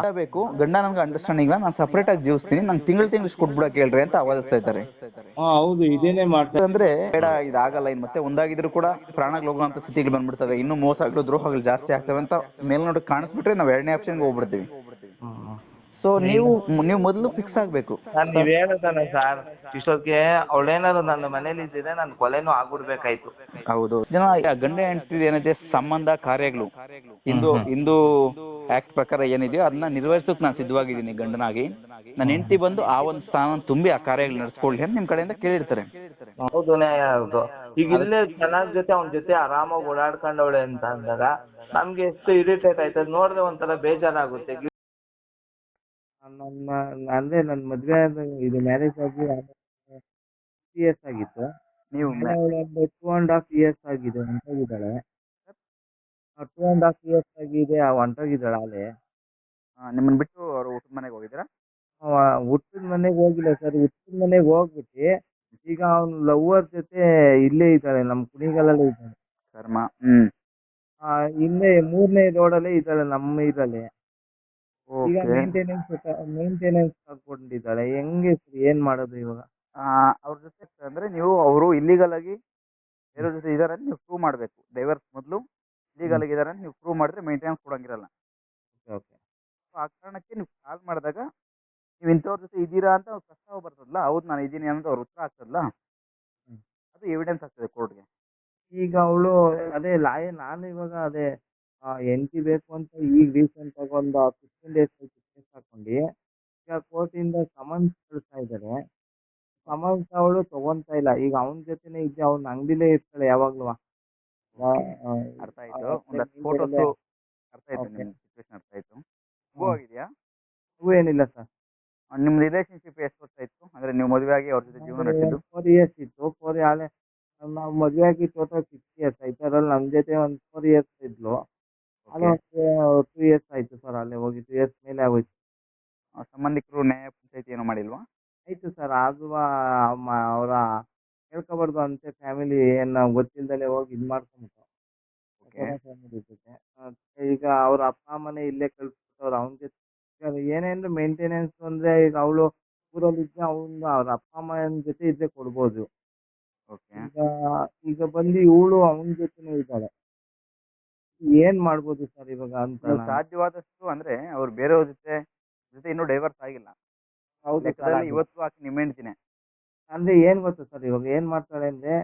ಆಗಬೇಕು ಗಂಡ ನನ್ಗೆ ಅಂಡರ್ಸ್ಟ್ಯಾಂಡಿಂಗ್ ಇಲ್ಲ. ನಾನು ಸಪ್ರೇಟ್ ಆಗಿ ಜೀವಿಸ್ತೀನಿ. ನಂಗೆ ತಿಂಗಳು ತಿಂಗಳು ಕೊಟ್ಬಿಡಕ್ಕೆ ಹೇಳ್ರಿ ಅಂತ ಆವಾದಿಸ್ತಾ ಇದ್ದಾರೆ. ಹಾ ಹೌದು. ಇದೇನೇ ಮಾಡ್ತಾರೆ ಅಂದ್ರೆ ಬೇಡ ಇದಾಗಲ್ಲ. ಇನ್ ಮತ್ತೆ ಒಂದಾಗಿದ್ರು ಕೂಡ ಪ್ರಾಣಗಳು ಹೋಗುವಂತ ಸ್ಥಿತಿಗೆ ಬಂದ್ಬಿಡ್ತವೆ. ಇನ್ನು ಮೋಸಗಳು ದ್ರೋಹಗಳು ಜಾಸ್ತಿ ಆಗ್ತವೆ ಅಂತ ಮೇಲ್ನೋಟಕ್ಕೆ ಕಾಣಿಸ್ಬಿಟ್ರೆ ನಾವು ಎರಡನೇ ಆಪ್ಷನ್ಗೆ ಹೋಗ್ಬಿಡ್ತೀವಿ. ಸೊ ನೀವು ನೀವು ಮೊದಲು ಫಿಕ್ಸ್ ಆಗಬೇಕು. ನೀವ್ ನೀವು ಹೇಳೋದಲ್ಲ ಸರ್. ಇಷ್ಟೊತ್ತಿಗೆ ಅವಳೇನಾದ್ರು ನನ್ನ ಮನೇಲಿ ಇದ್ದಿದ್ರೆ ನಾನು ಕೊಲೆನೂ ಆಗ್ಬಿಡ್ಬೇಕಾಯ್ತು. ಹೌದು. ಜನ ಈಗ ಗಂಡ ಹೆಂಡತಿ ಏನಿದೆ ಸಂಬಂಧ ಕಾರ್ಯಗಳು. ಇಂದು ಇಂದು ಆಕ್ಟ್ ಪ್ರಕಾರ ಏನಿದೆಯೋ ಅದನ್ನ ನಿರ್ವಹಿಸೋಕೆ ನಾನು ಸಿದ್ಧವಾಗಿದ್ದೀನಿ ಗಂಡನಾಗಿ. ನನ್ನ ಹೆಂಡತಿ ಬಂದು ಆ ಒಂದು ಸ್ಥಾನ ತುಂಬಿ ಆ ಕಾರ್ಯಗಳು ನಡೆಸ್ಕೊಳ್ಳಿ ಅಂತ ನಿಮ್ಮ ಕಡೆಯಿಂದ ಕೇಳಿರ್ತಾರೆ. ಹೌದು ಹೌದು. ಈಗ ಇಲ್ಲೇ ಚೆನ್ನಾಗ್ ಜೊತೆ ಅವ್ನ್ ಜೊತೆ ಆರಾಮಾಗಿ ಓಡಾಡ್ಕೊಂಡವಳೆ ಅಂತ ಅಂದಾಗ ನಮ್ಗೆ ಎಷ್ಟು ಇರಿಟೇಟ್ ಆಯ್ತದ ನೋಡಿದ್ರೆ ಒಂಥರ ಬೇಜಾರಾಗುತ್ತೆ. ನನ್ನ ಅಂದ್ರೆ ನನ್ನ ಮದ್ವೆ ಆದ ಇದು ಮ್ಯಾರೇಜ್ ಆಗಿ ಇಯರ್ಸ್ ಆಗಿತ್ತು. ನೀವು ಒಂದು ಟೂ ಆ್ಯಂಡ್ ಹಾಫ್ ಇಯರ್ಸ್ ಆಗಿದೆ ಹೊಂಟೋಗಿದ್ದಾಳೆ. ಟೂ ಆ್ಯಂಡ್ ಹಾಫ್ ಇಯರ್ಸ್ ಆಗಿದೆ ಹೊಂಟೋಗಿದ್ದಾಳೆ ಆಲೆ. ನಿಮ್ಮನ್ನ ಬಿಟ್ಟು ಅವರು ಊಟದ ಮನೆಗೆ ಹೋಗಿದ್ದೀರಾ? ಹುಟ್ಟಿದ ಮನೆಗೆ ಹೋಗಿಲ್ಲ ಸರ್ ಹುಟ್ಟಿದ ಮನೆಗೆ ಹೋಗ್ಬಿಟ್ಟು ಈಗ ಅವ್ನ ಲವ್ವರ್ ಜೊತೆ ಇಲ್ಲೇ ಇದ್ದಾಳೆ ನಮ್ಮ ಕುಣಿಗಲಲ್ಲೇ ಇದ್ದಾಳೆ. ಕರ್ಮ ಹ್ಮ್. ಇಲ್ಲೇ ಮೂರನೇ ರೋಡಲ್ಲೇ ಇದ್ದಾಳೆ ನಮ್ಮ ಇದರಲ್ಲಿ. ಈಗ ಮೇಂಟೆನೆನ್ಸ್ ಮೇಂಟೆನೆನ್ಸ್ ಹಾಕೊಂಡಿದ್ದಾಳೆ ಹೆಂಗೆ ಏನ್ ಮಾಡೋದು ಇವಾಗ? ಅವ್ರ ಜೊತೆ ಅಂದ್ರೆ ನೀವು ಅವರು ಇಲ್ಲಿಗಲ್ ಆಗಿ ಬೇರೆ ಜೊತೆ ಇದಾರೆ ಅಂತ ನೀವು ಪ್ರೂವ್ ಮಾಡಬೇಕು. ಡೈವರ್ಸ್ ಮೊದಲು ಇಲ್ಲಿಗಲ್ ಆಗಿ ಇದಾರೆ ಅಂತ ನೀವು ಪ್ರೂವ್ ಮಾಡಿದ್ರೆ ಮೇಂಟೆನೆನ್ಸ್ ಕೊಡಂಗಿರಲ್ಲ. ಓಕೆ ಆ ಕಾರಣಕ್ಕೆ ನೀವು ಕಾಲ್ ಮಾಡಿದಾಗ ನೀವು ಇಂಥವ್ರ ಜೊತೆ ಇದ್ದೀರಾ ಅಂತ ಅವ್ರು ಪ್ರಸ್ತಾವ ಬರ್ತದಲ್ಲ ಹೌದು ನಾನು ಇದ್ದೀನಿ ಅನ್ನೋದು ಅವ್ರ ಉತ್ತರ ಆಗ್ತದಲ್ಲ? ಅದು ಎವಿಡೆನ್ಸ್ ಆಗ್ತದೆ ಕೋರ್ಟ್ಗೆ ಈಗ ಅವಳು ಅದೇ ಲಾಯ ನಾನು ಇವಾಗ ಅದೇ ಹೆಂಡತಿ ಬೇಕು ಅಂತ ಈಗ ರೀಸೆಂಟ್ ಆಗಿ ಒಂದು ಫಿಫ್ಟೀನ್ ಡೇಸ್ ಕೇಸ್ ಹಾಕೊಂಡು ಈಗ ಕೋರ್ಟಿಂದ ಸಮನ್ಸ್ ಕಳಿಸ್ತಾ ಇದ್ದಾರೆ ಸಮನ್ಸ್ ಅವಳು ತಗೊಂತಾ ಇಲ್ಲ. ಈಗ ಅವನ ಜೊತೆನೇ ಇದ್ದೆ ಅವ್ನ ಅಂಗಡಿಲೇ ಇರ್ತಾಳೆ ಯಾವಾಗ್ಲೂ. ಅರ್ಥ ಆಯ್ತು. ಒಂದು ಫೋಟೋಸ್ ಅರ್ಥ ಆಯ್ತು. ನಿಮ್ಮ ಸಿಚುವೇಶನ್ ಅರ್ಥ ಆಯ್ತು. ಹೂ ಆಗಿದೆಯಾ? ಏನಿಲ್ಲ ಸರ್ ನಿಮ್ಮ ರಿಲೇಶನ್ಶಿಪ್ ಎಷ್ಟು ವರ್ಷ ಇತ್ತು ಅಂದ್ರೆ ನೀವು ಮದುವೆ ಆಗಿ ಅವ್ರ ಜೊತೆ ಜೀವನ ನಡೆಸಿದ್ದು? ಫೋರ್ ಇಯರ್ಸ್ ಇತ್ತು. ಫೋರ್ ಆಲೆ ನಾವು ಮದುವೆ ಆಗಿ ಟೋಟಲ್ ಸಿಕ್ಸ್ ಇಯರ್ಸ್ ಆಯ್ತು ಅದ್ರಲ್ಲಿ ನಮ್ಮ ಜೊತೆ ಒಂದು ಫೋರ್ ಇಯರ್ಸ್ ಇದ್ಲು. ಒಂದು ಟೂ ಇಯರ್ಸ್ ಆಯ್ತು ಸರ್ ಅಲ್ಲೇ ಹೋಗಿ ಟೂ ಇಯರ್ಸ್ ಮೇಲೆ ಆಗೋಯ್ತು. ಆ, ಸಂಬಂಧಿಕರು ನ್ಯಾಯ ಪಂಚಾಯತಿ ಏನೋ ಮಾಡಿಲ್ವಾ? ಆಯ್ತು ಸರ್ ಆದ್ರೂ ಅವರ ಕೇಳ್ಕೊಬಾರ್ದು ಅಂತ ಫ್ಯಾಮಿಲಿ ಏನು ಗೊತ್ತಿಲ್ದಲೆ ಹೋಗಿ ಇದು ಮಾಡ್ಕೊಂಬಿಟ್ಟು ಓಕೆ ಫ್ಯಾಮಿಲಿ ಜೊತೆ. ಆ, ಈಗ ಅವ್ರ ಅಪ್ಪ ಅಮ್ಮನೇ ಇಲ್ಲೇ ಕಳ್ಸ್ಬಿಟ್ಟವ್ರು ಅವ್ನ ಜೊತೆ ಈಗ ಏನೇನು ಮೇಂಟೆನೆನ್ಸ್ ಅಂದ್ರೆ ಈಗ ಅವಳು ಊರಲ್ಲಿ ಇದ್ರೆ ಅವ್ನ ಅವ್ರ ಅಪ್ಪ ಅಮ್ಮನ ಜೊತೆ ಇದ್ದೇ ಕೊಡ್ಬೋದು. ಓಕೆ ಈಗ ಈಗ ಬಂದು ಇವಳು ಅವನ ಜೊತೆನೇ ಇದ್ದಾಳೆ. ಏನ್ ಮಾಡ್ಬೋದು ಸರ್ ಇವಾಗ ಅಂತ ನೀವು ಸಾಧ್ಯವಾದಷ್ಟು ಅಂದ್ರೆ ಅವ್ರು ಬೇರೆಯವ್ರ ಜೊತೆ ಜೊತೆ ಇನ್ನೂ ಡೈವರ್ಸ್ ಆಗಿಲ್ಲ. ಹೌದು ಸರ್ ಲೆಕ್ಕದಲ್ಲಿ ಇವತ್ತು ಆಕೆ ನಿಮ್ಮ ಹೆಂಡ್ತಿನೇ. ಅಂದ್ರೆ ಏನ್ ಗೊತ್ತು ಸರ್ ಇವಾಗ ಏನ್ ಮಾಡ್ತಾಳೆ ಅಂದ್ರೆ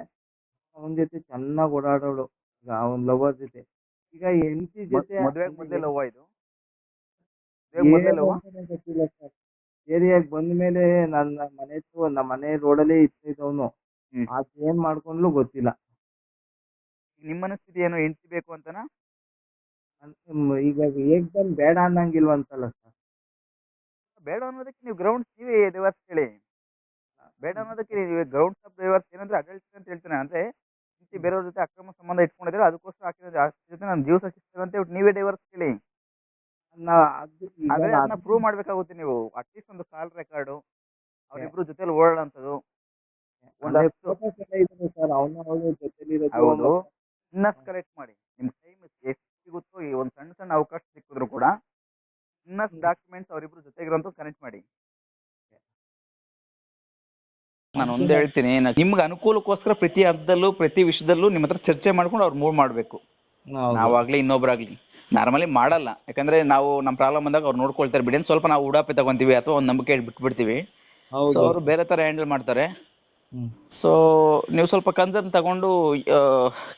ಅವನ್ ಜೊತೆ ಚೆನ್ನಾಗಿ ಓಡಾಡೋಳು ಈಗ ಅವನ್ ಲವರ್ ಜೊತೆ. ಈಗ ಹೆಂಡತಿ ಜೊತೆ ಮದುವೆಗೆ ಮೊದಲೇ ಲವ್ ಇದು? ಮದುವೆಗೆ ಮೊದಲೇ ಲವ್ ಏನು ಗೊತ್ತಿಲ್ಲ ಸರ್. ಏರಿಯಾಗೆ ಬಂದ ಮೇಲೆ ನನ್ನ ಮನೆ ಹತ್ರ ನಮ್ಮ ಮನೆ ರೋಡಲ್ಲೇ ಇಟ್ಟಿದ್ದವನು ಹ್ಮ್. ಆತ ಏನ್ ಮಾಡ್ಕೊಂಡ್ಲು ಗೊತ್ತಿಲ್ಲ. ನಿಮ್ಮ ಮನಸ್ಥಿತಿ ಏನು ಹೆಂಡ್ತಿ ಬೇಕು ಅಂತನಾ? ಈಗ ಏಕ್ದಮ್ ಬೇಡ ಅನ್ನಂಗಿಲ್ವಂತಲ್ಲ ಸರ್ ಬೇಡ ಅನ್ನೋದಕ್ಕೆ ನೀವು ಗ್ರೌಂಡ್ ನೀವೇ ಡೈವರ್ಸ್ ಹೇಳಿ. ಬೇಡ ಅನ್ನೋದಕ್ಕೆ ನೀವು ಗ್ರೌಂಡ್ ಆಫ್ ಡೈವರ್ಸ್ ಏನಂದ್ರೆ ಅಡಲ್ಟ್ ಅಂತ ಹೇಳ್ತೇನೆ. ಅಂದ್ರೆ ಬೇರೆಯವ್ರ ಜೊತೆ ಅಕ್ರಮ ಸಂಬಂಧ ಇಟ್ಕೊಂಡಿದ್ರೆ ಅದಕ್ಕೋಸ್ಕರ ಹಾಕಿದ್ರೆ ಜಾಸ್ತಿ ಜೊತೆ ನಾನು ಜೀವ ಸಿಕ್ತದೆ ಅಂತ ಹೇಳಿ ನೀವೇ ಡೈವರ್ಸ್ ಹೇಳಿ. ಅದನ್ನ ಪ್ರೂವ್ ಮಾಡ್ಬೇಕಾಗುತ್ತೆ ನೀವು. ಅಟ್ಲೀಸ್ಟ್ ಒಂದು ಕಾಲ್ ರೆಕಾರ್ಡು ಅವ್ರಿಬ್ರು ಜೊತೆಲಿ ಓಡಾಡಂತದ್ದು ಕಲೆಕ್ಟ್ ಮಾಡಿ. ನಿಮ್ ಟೈಮ್ ಎಷ್ಟು ಸಿಗುತ್ತೋ ಈ ಒಂದು ಸಣ್ಣ ಸಣ್ಣ ಅವಕಾಶ ಸಿಕ್ಕಿದ್ರು ಕೂಡ ಇನ್ನಷ್ಟು ಡಾಕ್ಯುಮೆಂಟ್ಸ್ ಅವರಿಬ್ರು ಜೊತೆಗಿರೋಂಥ ಕನೆಕ್ಟ್ ಮಾಡಿ. ನಾನು ಒಂದೇ ಹೇಳ್ತೀನಿ ನ- ನಿಮ್ಗೆ ಅನುಕೂಲಕ್ಕೋಸ್ಕರ ಪ್ರತಿ ಹಂತದಲ್ಲೂ ಪ್ರತಿ ವಿಷಯದಲ್ಲೂ ನಿಮ್ಮ ಹತ್ರ ಚರ್ಚೆ ಮಾಡ್ಕೊಂಡು ಅವ್ರು ಮೂವ್ ಮಾಡಬೇಕು. ನಾವಾಗ್ಲಿ ಇನ್ನೊಬ್ರಾಗ್ಲಿ. ನಾರ್ಮಲಿ ಮಾಡಲ್ಲ ಯಾಕಂದ್ರೆ ನಾವು ನಮ್ಮ ಪ್ರಾಬ್ಲಮ್ ಬಂದಾಗ ಅವ್ರು ನೋಡ್ಕೊಳ್ತಾರೆ ಬಿಡಿ ಅಂತ ಸ್ವಲ್ಪ ನಾವು ಉಡಾಪಿ ತಗೊಂತೀವಿ ಅಥವಾ ಒಂದು ನಂಬಿಕೆ ಬಿಟ್ಬಿಡ್ತೀವಿ ಹೌದು. ಅವರು ಬೇರೆ ತರ ಹ್ಯಾಂಡಲ್ ಮಾಡ್ತಾರೆ. ಸೊ ನೀವು ಸ್ವಲ್ಪ ಕನ್ಸರ್ನ್ ತಗೊಂಡು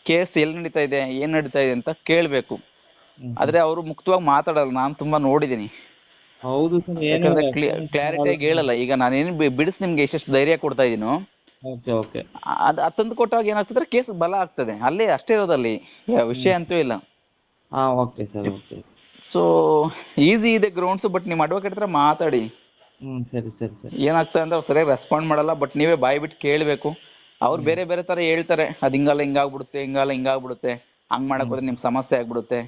ಕೇಸ್ ಎಲ್ಲಿ ನಡೀತಾ ಇದೆ ಏನು ನಡೀತಾ ಇದೆ ಅಂತ ಕೇಳಬೇಕು. ಆದ್ರೆ ಅವರು ಮುಕ್ತವಾಗಿ ಮಾತಾಡಲ್ಲ ನಾನು ತುಂಬಾ ನೋಡಿದೀನಿ. ಹೌದು ಕ್ಲಾರಿಟಿಯಾಗಿ ಹೇಳಲ್ಲ. ಈಗ ನಾನೇನು ಬಿಡಿಸಿ ನಿಮ್ಗೆ ಎಷ್ಟೆಷ್ಟು ಧೈರ್ಯ ಕೊಡ್ತಾ ಇದ್ದೀನೋ ಅದು ತಂದು ಕೊಟ್ಟಾಗ ಏನಾಗ್ತದೆ ಕೇಸ್ ಬಲ ಆಗ್ತದೆ. ಅಲ್ಲೇ ಅಷ್ಟೇ ಇರೋದಲ್ಲಿ. ವಿಷಯ ಅಂತೂ ಇಲ್ಲ. ಹಾ okay sir okay. So easy ಇದೆ ಗ್ರೌಂಡ್ಸು ಬಟ್ ನಿಮ್ಮ ಅಡ್ವೊಕೇಟ್ ಹತ್ರ ಮಾತಾಡಿ. ಸರಿ ಸರಿ ಸರಿ. ಏನಾಗ್ತದೆ ಅಂದ್ರೆ ಅವ್ರು ಸರಿಯಾಗಿ ರೆಸ್ಪಾಂಡ್ ಮಾಡಲ್ಲ ಬಟ್ ನೀವೇ ಬಾಯಿ ಬಿಟ್ಟು ಕೇಳಬೇಕು. ಅವ್ರು ಬೇರೆ ಬೇರೆ ತರ ಹೇಳ್ತಾರೆ ಅದು ಹಿಂಗಲ್ಲ ಹಿಂಗಾಗ್ಬಿಡುತ್ತೆ ಹಿಂಗಲ್ಲ ಹಿಂಗಾಗ್ಬಿಡುತ್ತೆ ಹಂಗೆ ಮಾಡಕ್ ಹೋದ್ರೆ ನಿಮ್ಗೆ ಸಮಸ್ಯೆ ಆಗ್ಬಿಡುತ್ತೆ.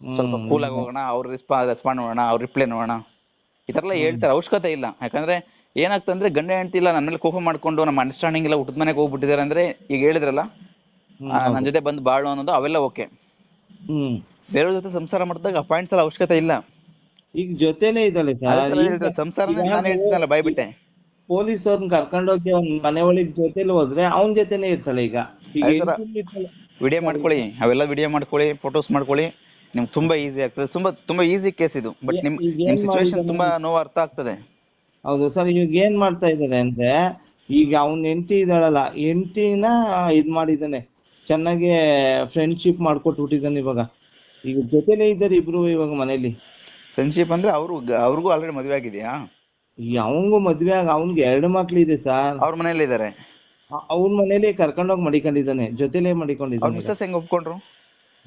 ಸ್ವಲ್ಪ ಕೂಲಾಗಿ ಹೋಗೋಣ ಅವ್ರ ರಿಸ್ಪಾ ರೆಸ್ಪಾಂಡ್ ಮಾಡೋಣ ಅವ್ರ ರಿಪ್ಲೈ ನೋಡೋಣ. ಈ ಥರ ಎಲ್ಲ ಹೇಳ್ತಾರೆ ಅವಶ್ಯಕತೆ ಇಲ್ಲ. ಯಾಕಂದ್ರೆ ಏನಾಗ್ತದೆ ಅಂದ್ರೆ ಗಂಡ ಹೆಂಡತಿ ಇಲ್ಲ ನನ್ನ ಮೇಲೆ ಕೋಪ ಮಾಡಿಕೊಂಡು ನಮ್ಮ ಅಂಡರ್ಸ್ಟ್ಯಾಂಡಿಂಗ್ ಎಲ್ಲ ಊಟದ ಮನೆಗೆ ಹೋಗ್ಬಿಟ್ಟಿದ್ದಾರೆ ಅಂದ್ರೆ ಈಗ ಹೇಳಿದ್ರಲ್ಲ ನನ್ನ ಜೊತೆ ಬಂದು ಬಾಳು ಅನ್ನೋದು ಅವೆಲ್ಲ ಓಕೆ ಬೇರೆಯವ್ರ ಜೊತೆ ಸಂಸಾರ ಮಾಡಿದಾಗ ಅಪಾಯಿಂಟ್ಸ್ ಎಲ್ಲ ಅವಶ್ಯಕತೆ ಇಲ್ಲ. ಈಗ ಜೊತೆನೆ ಇದ್ದಾಳೆ ಸರ್ ಥರ ಹೇಳ್ತಾರೆ, ಸಂಸಾರ ನಾನು ಹೇಳ್ತೀನಲ್ಲ ಬಾಯ್ಬಿಟ್ಟೆ ಪೊಲೀಸವ್ರನ್ನ ಕರ್ಕೊಂಡೋಗಿ ಅವ್ನ ಮನೆ ಒಳಗೆ ಜೊತೆಲಿ ಹೋದ್ರೆ ಅವನ ಜೊತೆನೇ ಇರ್ತಾಳೆ ಈಗ. ಇರ್ತಾಳೆ. ವಿಡಿಯೋ ಮಾಡ್ಕೊಳ್ಳಿ ಅವೆಲ್ಲ ವಿಡಿಯೋ ಮಾಡ್ಕೊಳ್ಳಿ ಫೋಟೋಸ್ ಮಾಡ್ಕೊಳ್ಳಿ. ನಿಮ್ಗೆ ತುಂಬಾ ಈಸಿ ಆಗ್ತದೆ. ತುಂಬಾ ತುಂಬಾ ಈಸಿ ಕೇಸ್ ಇದು. ಬಟ್ ನಿಮ್ ಈಗ ನಿಮ್ ಏನ್ ಸಿಚುವೇಶನ್ ಮಾಡಿದ್ದಾನೆ? ತುಂಬಾ ನೋವು ಅರ್ಥ ಆಗ್ತದೆ. ಹೌದು ಸರ್ ಇವಾಗ ಏನ್ ಮಾಡ್ತಾ ಇದ್ದಾರೆ ಅಂದ್ರೆ ಈಗ ಅವ್ನ ಹೆಂಡತಿ ಇದ್ದಾಳಲ್ಲ ಹೆಂಡತಿನ ಇದ್ ಮಾಡಿದ್ದಾನೆ. ಚೆನ್ನಾಗಿ ಫ್ರೆಂಡ್ಶಿಪ್ ಮಾಡ್ಕೊಟ್ಬಿಟ್ಟಿದ್ದಾನೆ ಇವಾಗ. ಈಗ ಜೊತೆಲೇ ಇದ್ದಾರೆ ಇಬ್ರು ಇವಾಗ ಮನೇಲಿ. ಫ್ರೆಂಡ್ಶಿಪ್ ಅಂದ್ರೆ ಅವರು ಅವ್ರಿಗೂ ಆಲ್ರೆಡಿ ಮದುವೆ ಆಗಿದೆಯಾ? ಅವನಿಗೂ ಅವಂಗೂ ಮದ್ವೆ ಆಗ ಅವ್ನಿಗೆ ಎರಡು ಮಕ್ಳು ಇದೆ ಸರ್. ಅವ್ರ ಮನೇಲಿ ಇದ್ದಾರೆ ಅವ್ನ ಮನೇಲಿ ಕರ್ಕೊಂಡೋಗಿ ಮಡಿಕೊಂಡಿದ್ದಾನೆ ಜೊತೆಲೇ ಅವ್ರ ಮಡಿಕೊಂಡಿದ್ದಾನೆ. ಮಿಸ್ಸಸ್ ಹೆಂಗ್ ಒಪ್ಕೊಂಡ್ರು?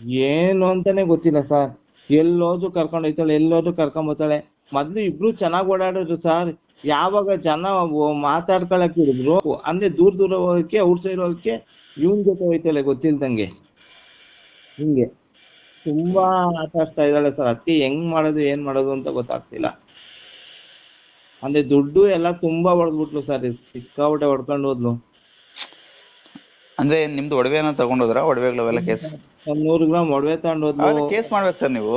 ಏನು ಅಂತಾನೆ ಗೊತ್ತಿಲ್ಲ ಸರ್. ಎಲ್ಲೋದು ಕರ್ಕೊಂಡು ಎಲ್ಲೋದು ಎಲ್ಲೋದ್ರು ಕರ್ಕೊಂಬರ್ತಾಳೆ. ಮೊದ್ಲು ಇಬ್ರು ಚೆನ್ನಾಗಿ ಓಡಾಡಿದ್ರು ಸರ್. ಯಾವಾಗ ಜನ ಓ- ಮಾತಾಡ್ಕೊಳಕ್ ಹಿಡಿದ್ರು ಅಂದ್ರೆ ದೂರ ದೂರ ಹೋಗಕ್ಕೆ ಅವ್ರ ಸೈಡ್ ಹೋಗಕ್ಕೆ ಇವನ್ ಜೊತೆ ಹೋಯ್ತಾಳೆ ಗೊತ್ತಿಲ್ದಂಗೆ. ಹಿಂಗೆ. ತುಂಬಾ ಆಟ ಆಡ್ತಾ ಇದ್ದಾಳೆ ಸರ್. ಅದಕ್ಕೆ ಹೆಂಗ್ ಮಾಡೋದು ಏನ್ ಮಾಡೋದು ಅಂತ ಗೊತ್ತಾಗ್ತಿಲ್ಲ. ಅಂದ್ರೆ ದುಡ್ಡು ಎಲ್ಲ ತುಂಬಾ ಹೊಡೆದ್ಬಿಟ್ಲು ಸರ್. ಸಿಕ್ಕಾಪಟ್ಟೆ ಹೊಡ್ಕೊಂಡು ಹೋದ್ಲು. ಅಂದ್ರೆ ನಿಮ್ದು ಒಡವೆ ಏನೋ ತಗೊಂಡೋದ್ರ ಒಡವೆಗಳು ಅವೆಲ್ಲ ಕೇಸ್ ಒಂದ್ ನೂರು ಗ್ರಾಮ್ ಒಡವೆ ತಗೊಂಡು ಹೋದ್ಲು. ಕೇಸ್ ಮಾಡ್ಬೇಕು ಸರ್ ನೀವು.